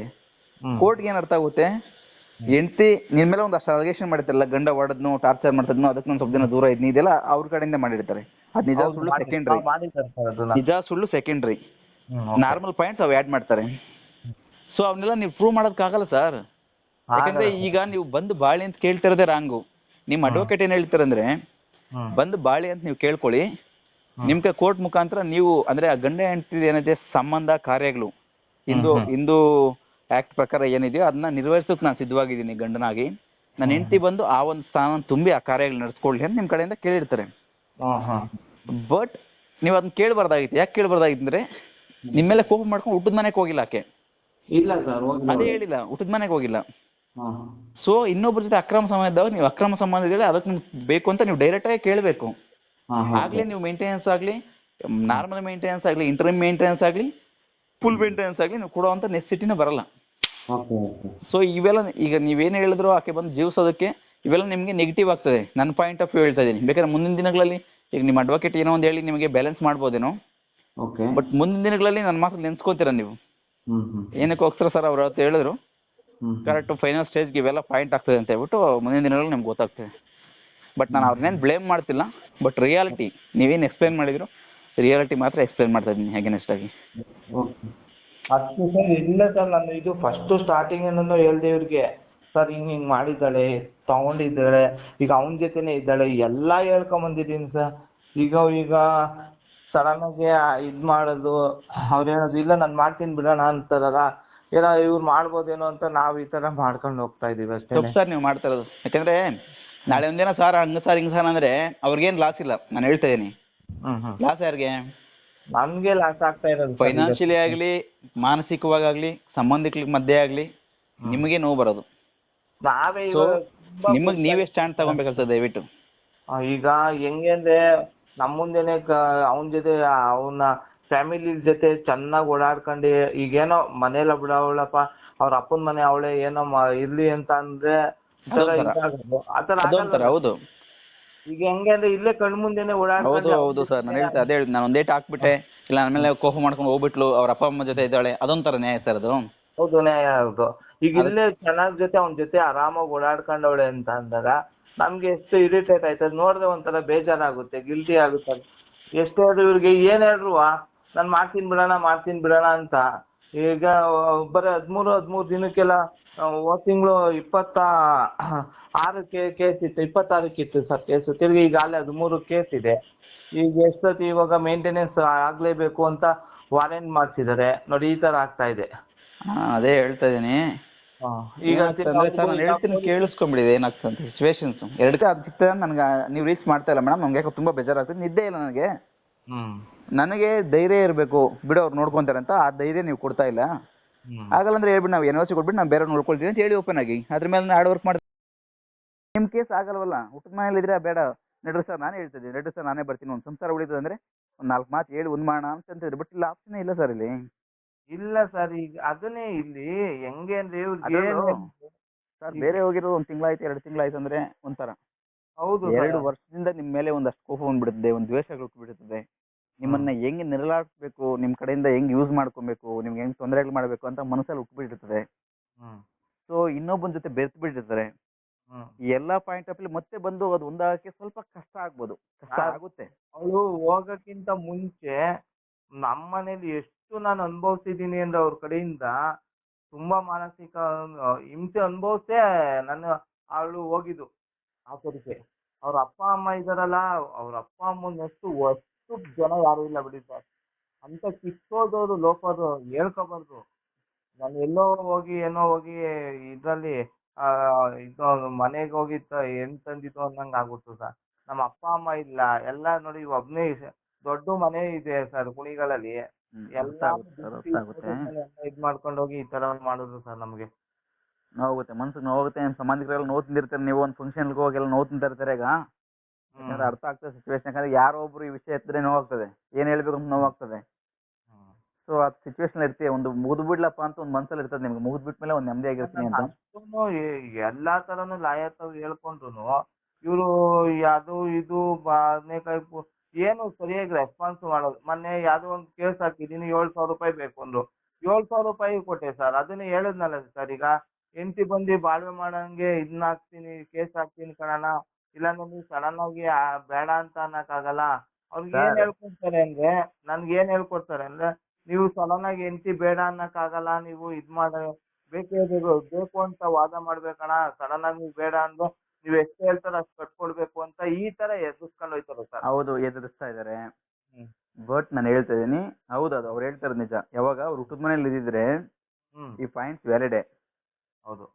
ಕೋರ್ಟ್ಗೆ ಏನು ಅರ್ಥ ಆಗುತ್ತೆ? ಹೆಂಡತಿ ನಿಮ್ ಮೇಲೆ ಒಂದಷ್ಟು ಅಲಿಗೇಷನ್ ಮಾಡಿರ್ತಾರಲ್ಲ ಗಂಡ ಹೊಡೆದ್ನು ಟಾರ್ಚರ್ ಮಾಡ್ತದ್ನು ಅದಕ್ಕೆ ಒಂದು ಸ್ವಲ್ಪ ದಿನ ದೂರ ಇದ್ನಿ ಇದೆಲ್ಲ ಅವ್ರ ಕಡೆಯಿಂದ ಮಾಡಿರ್ತಾರೆ. ಅದ್ ನಿಜ ಸುಳ್ಳು ಸೆಕೆಂಡ್ರಿ ನಿಜ ಸುಳ್ಳು ಸೆಕೆಂಡ್ರಿ ನಾರ್ಮಲ್ ಪಾಯಿಂಟ್ಸ್ ಅವ್ ಆ್ಯಡ್ ಮಾಡ್ತಾರೆ. ಸೊ ಅವನ್ನೆಲ್ಲ ನೀವು ಪ್ರೂವ್ ಮಾಡೋದಕ್ಕಾಗಲ್ಲ ಸರ್ ಯಾಕಂದ್ರೆ ಈಗ ನೀವು ಬಂದು ಬಾಳಿ ಅಂತ ಕೇಳ್ತಿರೋದೇ ರಾಂಗು ನಿಮ್ಮ ಅಡ್ವೊಕೇಟ್ ಏನ್ ಹೇಳ್ತಾರಂದ್ರೆ. ಬಂದು ಬಾಳಿ ಅಂತ ನೀವು ಕೇಳ್ಕೊಳ್ಳಿ ನಿಮ್ಗೆ ಕೋರ್ಟ್ ಮುಖಾಂತರ ನೀವು ಅಂದ್ರೆ ಆ ಗಂಡ ಹೆಂಡತಿ ಏನಿದೆ ಸಂಬಂಧ ಕಾರ್ಯಗಳು ಇಂದು ಹಿಂದೂ ಆಕ್ಟ್ ಪ್ರಕಾರ ಏನಿದೆಯೋ ಅದನ್ನ ನಿರ್ವಹಿಸೋಕೆ ನಾನು ಸಿದ್ಧವಾಗಿದ್ದೀನಿ ಗಂಡನಾಗಿ. ನನ್ನ ಹೆಂಡತಿ ಬಂದು ಆ ಒಂದು ಸ್ಥಾನ ತುಂಬಿ ಆ ಕಾರ್ಯಗಳು ನಡೆಸ್ಕೊಳ್ಳಿ ಅಂತ ನಿಮ್ಮ ಕಡೆಯಿಂದ ಕೇಳಿರ್ತಾರೆ. ಬಟ್ ನೀವು ಅದನ್ನ ಕೇಳಬಾರ್ದಾಗಿತ್ತು. ಯಾಕೆ ಕೇಳಬಾರ್ದಾಗಿತ್ತು ಅಂದ್ರೆ ನಿಮ್ಮ ಮೇಲೆ ಕೋಪ ಮಾಡ್ಕೊಂಡು ಊಟದ ಮನೆಗೆ ಹೋಗಿಲ್ಲ ಆಕೆ. ಇಲ್ಲ ಸರ್ ಅದೇ ಹೇಳಿಲ್ಲ ಊಟದ ಮನೆಗೆ ಹೋಗಿಲ್ಲ. ಸೊ ಇನ್ನೊಬ್ಬರ ಜೊತೆ ಅಕ್ರಮ ಸಂಬಂಧ ಇದ್ದಾಗ ನೀವು ಅಕ್ರಮ ಸಂಬಂಧ ಇದ್ದರೆ ಅದಕ್ಕೆ ನಿಮ್ಗೆ ಬೇಕು ಅಂತ ನೀವು ಡೈರೆಕ್ಟಾಗಿ ಕೇಳಬೇಕು. ಹಾಂ ಆಗಲೇ ನೀವು ಮೇಂಟೆನೆನ್ಸ್ ಆಗಲಿ ನಾರ್ಮಲ್ ಮೇಂಟೆನೆನ್ಸ್ ಆಗಲಿ ಇಂಟರ್ಮ್ ಮೇಂಟೆನೆನ್ಸ್ ಆಗಲಿ ಫುಲ್ ಮೇಂಟೆನೆನ್ಸ್ ಆಗಲಿ ನೀವು ಕೊಡುವಂಥ ನೆಸಿಟಿನೇ ಬರಲ್ಲ. ಸೊ ಇವೆಲ್ಲ ಈಗ ನೀವೇನು ಹೇಳಿದ್ರು ಆಕೆ ಬಂದು ಜೀವಿಸೋದಕ್ಕೆ ಇವೆಲ್ಲ ನಿಮಗೆ ನೆಗೆಟಿವ್ ಆಗ್ತದೆ. ನನ್ನ ಪಾಯಿಂಟ್ ಆಫ್ ವ್ಯೂ ಹೇಳ್ತಾ ಇದ್ದೀನಿ. ಬೇಕಾದ್ರೆ ಮುಂದಿನ ದಿನಗಳಲ್ಲಿ ಈಗ ನಿಮ್ಮ ಅಡ್ವೊಕೇಟ್ ಏನೋ ಒಂದು ಹೇಳಿ ನಿಮಗೆ ಬ್ಯಾಲೆನ್ಸ್ ಮಾಡ್ಬೋದೇನೋ? ಓಕೆ. ಬಟ್ ಮುಂದಿನ ದಿನಗಳಲ್ಲಿ ನನ್ನ ಮಾತು ನೆನ್ಸ್ಕೊತೀರ ನೀವು? ಏನಕ್ಕೆ ಹೋಗ್ತೀರಾ ಸರ್ ಅವ್ರು ಅವತ್ತು ಹೇಳಿದ್ರು? ಕರೆಕ್ಟ್ ಫೈನಲ್ ಸ್ಟೇಜ್ಗೆ ಇವೆಲ್ಲ ಪಾಯಿಂಟ್ ಆಗ್ತದೆ ಅಂತ ಹೇಳ್ಬಿಟ್ಟು ಮುಂದಿನ ದಿನಗಳಲ್ಲಿ ನಿಮ್ಗೆ ಗೊತ್ತಾಗ್ತದೆ. ಬಟ್ ನಾನು ಅವ್ರನ್ನೇನು ಬ್ಲೇಮ್ ಮಾಡ್ತಿಲ್ಲ. ಬಟ್ ರಿಯಾಲಿಟಿ ನೀವೇನು ಎಕ್ಸ್ಪ್ಲೇನ್ ಮಾಡಿದ್ರು? ರಿಯಾಲಿಟಿ ಮಾತ್ರ ಎಕ್ಸ್ಪ್ಲೇನ್ ಮಾಡ್ತಾ ಇದ್ದೀನಿ ಹೇಗೆನೆಸ್ಟ್ ಆಗಿ. ಅದಕ್ಕೆ ಸರ್ ಇಲ್ಲ ಸರ್ ನಾನು ಇದು ಫಸ್ಟ್ ಸ್ಟಾರ್ಟಿಂಗ್ ಸ್ಟಾರ್ಟಿಂಗಿಂದನೂ ಹೇಳ್ದೆ ಇವ್ರಿಗೆ. ಸರ್ ಹಿಂಗೆ ಹಿಂಗೆ ಮಾಡಿದ್ದಾಳೆ ತಗೊಂಡಿದ್ದಾಳೆ ಈಗ ಅವನ ಜೊತೆನೇ ಇದ್ದಾಳೆ ಎಲ್ಲ ಹೇಳ್ಕೊಂಬಂದಿದ್ದೀನಿ ಸರ್ ಈಗ ಈಗ ಸಡನ್ನಾಗಿ ಇದು ಮಾಡೋದು ಅವ್ರು ಹೇಳೋದು ಇಲ್ಲ ನಾನು ಮಾಡ್ತೀನಿ ಬಿಡೋಣ ಅಂತಾರಲ್ಲ. ಏನೋ ಇವ್ರು ಮಾಡ್ಬೋದೇನೋ ಅಂತ ನಾವು ಈ ಥರ ಮಾಡ್ಕೊಂಡು ಹೋಗ್ತಾ ಇದ್ದೀವಿ ಅಷ್ಟೇ ಸರ್ ನೀವು ಮಾಡ್ತಾ ಇರೋದು. ಯಾಕಂದರೆ ನಾಳೆ ಒಂದಿನ ಸರ್ ಹಂಗೆ ಸರ್ ಹಿಂಗೆ ಸರ್ ಅಂದರೆ ಅವ್ರಿಗೇನು ಲಾಸ್ ಇಲ್ಲ. ನಾನು ಹೇಳ್ತಾ ಇದೀನಿ. ಲಾಸ್ ಯಾರಿಗೆ? ನಮಗೆ ಲಾಸ್ ಆಗ್ತಾ ಇರೋದು sir ಆಗ್ಲಿ ಫೈನಾನ್ಷಿಯಲಿ ಆಗಲಿ ಮಾನಸಿಕವಾಗಲಿ ಸಂಬಂಧಿಕರ ಮಧ್ಯೆ ಆಗಲಿ ನಿಮಗೆ ನೋವು ಬರೋದು. ನಾವೇ ಸೊ ಇವಾಗ ತುಂಬಾ ನಿಮಗೆ ನೀವೇ ಸ್ಟ್ಯಾಂಡ್ ತಗೊಬೇಕಾಗ್ತದೆ ದಯವಿಟ್ಟು. ಆ, ಈಗ ಹೆಂಗೆ ಅಂದ್ರೆ ನಮ್ಮ ಮುಂದೆನೆ ಅವನ ಜೊತೆ ಅವನ ಫ್ಯಾಮಿಲಿ ಜೊತೆ ಚೆನ್ನಾಗಿ ಓಡಾಡ್ಕೊಂಡು ಈಗೇನೋ ಮನೇಲ ಬಿಡವಳಪ್ಪ ಅವ್ರ ಅಪ್ಪನ ಮನೆ ಅವಳೆ ಏನೋ ಮ ಇರ್ಲಿ ಅಂತ ಅಂದ್ರೆ ಅದೊಂಥರ. ಹೌದು. ಈಗ ಹೆಂಗೆ ಅಂದ್ರೆ ಇಲ್ಲೇ ಕಣ್ ಮುಂದೆನೆ ಹೌದು ಹೌದು ಸರ್. ನಾನು ಹೇಳ್ತಾ ಅದೇ ನಾನು ಒಂದೇ ಹಾಕ್ಬಿಟ್ಟೆ. ಇಲ್ಲ ನನ್ನ ಮೇಲೆ ಕೋಪ ಮಾಡ್ಕೊಂಡು ಹೋಗ್ಬಿಟ್ಲು. ಅವ್ರ ಅಪ್ಪ ಅಮ್ಮ ಜೊತೆ ಇದ್ದಾಳೆ. ಅದೊಂಥರ ನ್ಯಾಯ ಸರ್ ಅದು. ಹೌದು ನ್ಯಾಯ ಹೌದು. ಈಗ ಇಲ್ಲೇ ಚೆನ್ನಾಗ್ ಜೊತೆ ಅವನ ಜೊತೆ ಆರಾಮಾಗಿ ಓಡಾಡ್ಕೊಂಡವಳೆ ಅಂತ ಅಂದಾಗ ನಮ್ಗೆ ಎಷ್ಟು ಇರಿಟೇಟ್ ಆಯ್ತದ ನೋಡಿದ್ರೆ ಒಂಥರ ಬೇಜಾರಾಗುತ್ತೆ ಗಿಲ್ಟಿ ಆಗುತ್ತೆ. ಎಷ್ಟೇ ಹೇಳಿದ್ರು ಇವ್ರಿಗೆ ಏನ್ ಹೇಳ್ರು ನಾನು ಮಾಡ್ತೀನಿ ಬಿಡೋಣ ಮಾಡ್ತೀನಿ ಬಿಡೋಣ ಅಂತ. ಈಗ ಬರೀ ಹದಿಮೂರು ಹದಿಮೂರು ದಿನಕ್ಕೆಲ್ಲ ಹೋದ ತಿಂಗಳು ಇಪ್ಪತ್ತ ಆರಕ್ಕೆ ಕೇಸ್ ಇತ್ತು ಇಪ್ಪತ್ತಾರಕ್ಕೆ ಇತ್ತು ಸರ್ ಕೇಸು ತಿರ್ಗಿ ಈಗ ಅಲ್ಲೇ ಹದಿಮೂರು ಕೇಸ್ ಇದೆ. ಈಗ ಎಷ್ಟೊತ್ತು ಇವಾಗ ಮೇಂಟೆನೆನ್ಸ್ ಆಗಲೇಬೇಕು ಅಂತ ವಾರೆಂಟ್ ಮಾಡಿಸಿದ್ದಾರೆ. ನೋಡಿ ಈ ಥರ ಆಗ್ತಾ ಇದೆ. ಹಾಂ ಅದೇ ಹೇಳ್ತಾ ಇದ್ದೀನಿ. ಈಗ ಸರ್ ನಾನು ಹೇಳ್ತೀನಿ ಕೇಳಿಸ್ಕೊಂಬಿಡಿ ಏನಾಗ್ತದೆ ಅಂತ ಸಿಚುವೇಶನ್ಸ್ ಎರಡಕ್ಕೆ ಸಿಗ್ತದೆ ನನಗೆ ನೀವು ರೀಚ್ ಮಾಡ್ತಾ ಇಲ್ಲ ಮೇಡಮ್ ನಮ್ಗೆ ಯಾಕೋ ತುಂಬ ಬೇಜಾರಾಗ್ತದೆ. ನಿದ್ದೆ ಇಲ್ಲ ನನಗೆ. ನನಗೆ ಧೈರ್ಯ ಇರಬೇಕು. ಬಿಡು ಅವ್ರು ನೋಡ್ಕೊಂತಾರೆ ಅಂತ. ಆ ಧೈರ್ಯ ನೀವು ಕೊಡ್ತಾ ಇಲ್ಲ. ಆಗಲ್ಲ ಅಂದ್ರೆ ಹೇಳ್ಬಿಟ್ಟು ನಾವು ಎನ್ ಕೊಟ್ಬಿಟ್ಟು ನಾವು ಬೇರೆ ನೋಡ್ಕೊಳ್ತೀವಿ ಅಂತ ಹೇಳಿ ಓಪನ್ ಆಗಿ. ಅದ್ರ ಮೇಲೆ ಹಾರ್ಡ್ ವರ್ಕ್ ಮಾಡಿ ನಿಮ್ ಕೇಸ್ ಆಗಲ್ವಲ್ಲ ಊಟದ ಮನೇಲಿ ಇದ್ರೆ ಬೇಡ. ನಡ್ರಿ ಸರ್ ನಾನೇ ಹೇಳ್ತಿದ್ದೀನಿ ನಡ್ರಿ ಸರ್ ನಾನೇ ಬರ್ತೀನಿ. ಒಂದು ಸಂಸಾರ ಉಳಿತದೆ ಅಂದ್ರೆ ಒಂದು ನಾಲ್ಕು ಮಾತು ಹೇಳಿ ಒಂದ್ ಮಾಡೋಣ ಅಂತ ಅಂತಿದ್ರು ಬಟ್ ಇಲ್ಲ ಆಪ್ಷನ್ ಇಲ್ಲ ಸರ್ ಇಲ್ಲಿ. ಇಲ್ಲ ಸರ್ ಈಗ ಅದನ್ನೇ ಇಲ್ಲಿ. ಹೆಂಗೆ ಅಂದ್ರೆ ಇವ್ರಿಗೆ ಸರ್ ಬೇರೆ ಹೋಗಿರೋದು ಒಂದು ತಿಂಗಳಾಯ್ತು ಎರಡು ತಿಂಗಳಾಯ್ತು ಅಂದ್ರೆ ಒಂಥರ. ಹೌದು ಎರಡು ವರ್ಷದಿಂದ ನಿಮ್ಮ ಮೇಲೆ ಒಂದಷ್ಟು ಕೋಪ ಬಂದ್ಬಿಡುತ್ತದೆ ಒಂದು ದ್ವೇಷಗಳು ಬಿಡುತ್ತದೆ ನಿಮ್ಮನ್ನ ಹೆಂಗ್ ನಿರಲಾಡಿಸ್ಬೇಕು ನಿಮ್ ಕಡೆಯಿಂದ ಹೆಂಗ್ ಯೂಸ್ ಮಾಡ್ಕೊಬೇಕು ನಿಮ್ಗೆ ಹೆಂಗ್ ತೊಂದರೆಗಳು ಮಾಡ್ಬೇಕು ಅಂತ ಮನಸ್ಸಲ್ಲಿ ಉಕ್ಬಿಟ್ಟಿರ್ತದೆ ಸೊ ಇನ್ನೊಬ್ಬನ ಜೊತೆ ಬೆರೆತು ಬಿಟ್ಟಿರ್ತಾರೆ. ಈ ಎಲ್ಲಾ ಪಾಯಿಂಟ್ ಆಫ್ ಮತ್ತೆ ಬಂದು ಅದು ಒಂದಾಗಕ್ಕೆ ಸ್ವಲ್ಪ ಕಷ್ಟ ಆಗ್ಬೋದು. ಕಷ್ಟ ಆಗುತ್ತೆ. ಅವಳು ಹೋಗಕ್ಕಿಂತ ಮುಂಚೆ ನಮ್ಮ ಮನೇಲಿ ಎಷ್ಟು ನಾನು ಅನುಭವಿಸಿದ್ದೀನಿ ಅಂದ್ರೆ ಅವ್ರ ಕಡೆಯಿಂದ ತುಂಬಾ ಮಾನಸಿಕ ಹಿಂಸೆ ಅನುಭವಿಸೇ ನಾನು ಅವಳು ಹೋಗಿದ್ದು. ಆಫರ್ಗೆ ಅವ್ರ ಅಪ್ಪ ಅಮ್ಮ ಇದಾರಲ್ಲ ಅವ್ರ ಅಪ್ಪ ಅಮ್ಮನಷ್ಟು ಅಷ್ಟು ಜನ ಯಾರು ಇಲ್ಲ ಬಿಡಿ ಸರ್. ಅಂತ ಕಿತ್ತೋದವ್ರು ಲೋಫರು ಹೇಳ್ಕೋಬಾರ್ದು. ನಾನು ಎಲ್ಲೋ ಹೋಗಿ ಏನೋ ಹೋಗಿ ಇದರಲ್ಲಿ ಇದು ಮನೆಗೆ ಹೋಗಿ ಏನ್ ತಂದಿದ್ದು ಅನ್ನಂಗೆ ಆಗ್ಬಿಡ್ತು ಸರ್. ನಮ್ಮ ಅಪ್ಪ ಅಮ್ಮ ಇಲ್ಲ. ಎಲ್ಲ ನೋಡಿ ಒಬ್ನೇ ದೊಡ್ಡ ಮನೆ ಇದೆ ಸರ್ ಕುಣಿಗಳಲ್ಲಿ ಎಲ್ಲ ಇದು ಮಾಡ್ಕೊಂಡು ಹೋಗಿ ಈ ತರ ಮಾಡಿದ್ರು ಸರ್ ನಮಗೆ. ನೋವಾಗುತ್ತೆ ಮನ್ಸಿಗೆ ನೋವಾಗುತ್ತೆ ನಿಮ್ಮ ಸಂಬಂಧಿಕರೆಲ್ಲ ನೋವು ತಿಂದಿರ್ತಾರೆ ನೀವು ಒಂದು ಫಂಕ್ಷನ್ಗೆ ಎಲ್ಲ ನೋವು ತಿಂತಿರ್ತಾರೆ ಈಗ. ಯಾಕಂದ್ರೆ ಅರ್ಥ ಆಗ್ತದೆ ಸಿಚುವೇಶನ್ ಯಾಕಂದ್ರೆ ಯಾರೋ ಒಬ್ರು ಈ ವಿಷಯ ಎತ್ತಿದ್ರೆ ನೋವಾಗ್ತದೆ. ಏನ್ ಹೇಳ್ಬೇಕು ಅಂತ ನೋವಾಗ್ತದೆ. ಸೊ ಆ ಸಿಚುವೇಶನ್ ಇರ್ತೀವಿ ಒಂದು ಮುಗಿದು ಬಿಡ್ಲಪ್ಪ ಅಂತ ಒಂದು ಮನ್ಸಲ್ಲಿ ಇರ್ತದೆ ನಿಮ್ಗೆ ಮುಗಿದು ಬಿಟ್ಮೇಲೆ ಒಂದು ನೆಮ್ಮದಿ ಆಗಿರ್ತೀನಿ ಅಂತ. ಅಷ್ಟೂನು ಎ- ಎಲ್ಲಾ ತರನು ಲಾಯತ್ತವ್ ಹೇಳ್ಕೊಂಡ್ರು ಇವರು ಅದು ಇದು ಬದನೆಕಾಯಿ ಪು- ಏನು ಸರಿಯಾಗಿ ರೆಸ್ಪಾನ್ಸ್ ಮಾಡೋದು. ಮೊನ್ನೆ ಯಾವ್ದೋ ಒಂದು ಕೇಸ್ ಹಾಕಿದೀನಿ ಏಳ್ ಸಾವಿರ ರೂಪಾಯಿ ಬೇಕು ಅಂದ್ರು. ಏಳ್ ಸಾವಿರ ರೂಪಾಯಿ ಕೊಟ್ಟೆ ಸರ್ ಅದನ್ನೇ ಹೇಳಿದ್ನಲ್ಲ ಸರ್ ಈಗ. ಹೆಂಡತಿ ಬಂದು ಬಾಳ್ವೆ ಮಾಡಂಗೆ ಇದನ್ನ ಹಾಕ್ತೀನಿ ಕೇಸ್ ಹಾಕ್ತೀನಿ ಕಣಣ್ಣ. ಇಲ್ಲ ನೀವು ಸಡನ್ ಆಗಿ ಆ, ಬೇಡ ಅಂತ ಅನ್ನಕ್ಕಾಗಲ್ಲ. ಅವ್ರಿಗೆ ಏನ್. ಹೇಳ್ಕೊಡ್ತಾರೆ ಅಂದ್ರೆ ನನ್ಗೆ ಏನ್ ಹೇಳ್ಕೊಡ್ತಾರೆ ಅಂದ್ರೆ ನೀವು ಸಡನ್ ಆಗಿ ಹೆಂಡತಿ ಬೇಡ ಅನ್ನಕ್ಕಾಗಲ್ಲ ನೀವು ಇದ್ ಮಾಡ. ಬೇಕೇ ಬೇಕು ಬೇಕು ಅಂತ ವಾದ ಮಾಡ್ಬೇಕಣ ಸಡನ್ ಆಗಿ ನೀವು ಬೇಡ ಅಂದ್ರೆ ನೀವ್ ಎಷ್ಟು ಹೇಳ್ತಾರೋ ಅಷ್ಟು ಕಟ್ಕೊಳ್ಬೇಕು ಅಂತ ಈ ತರ ಎದುರ್ಸ್ಕೊಂಡು ಹೋಯ್ತಾರೆ ಸರ್. ಹೌದು ಎದುರಿಸ್ತಾ ಇದಾರೆ. ಬಟ್ ನಾನು ಹೇಳ್ತಾ ಇದೀನಿ ಹೌದು ಅದು ಅವ್ರು ಹೇಳ್ತಾರೆ ನಿಜ. ಯಾವಾಗ ಅವ್ರು ಊಟದ ಮನೇಲಿ ಇದ್ದಿದ್ರೆ ಹ್ಮ್. ಈ ಪಾಯಿಂಟ್ಸ್ ವ್ಯಾಲಿಡೇ ಹೌದು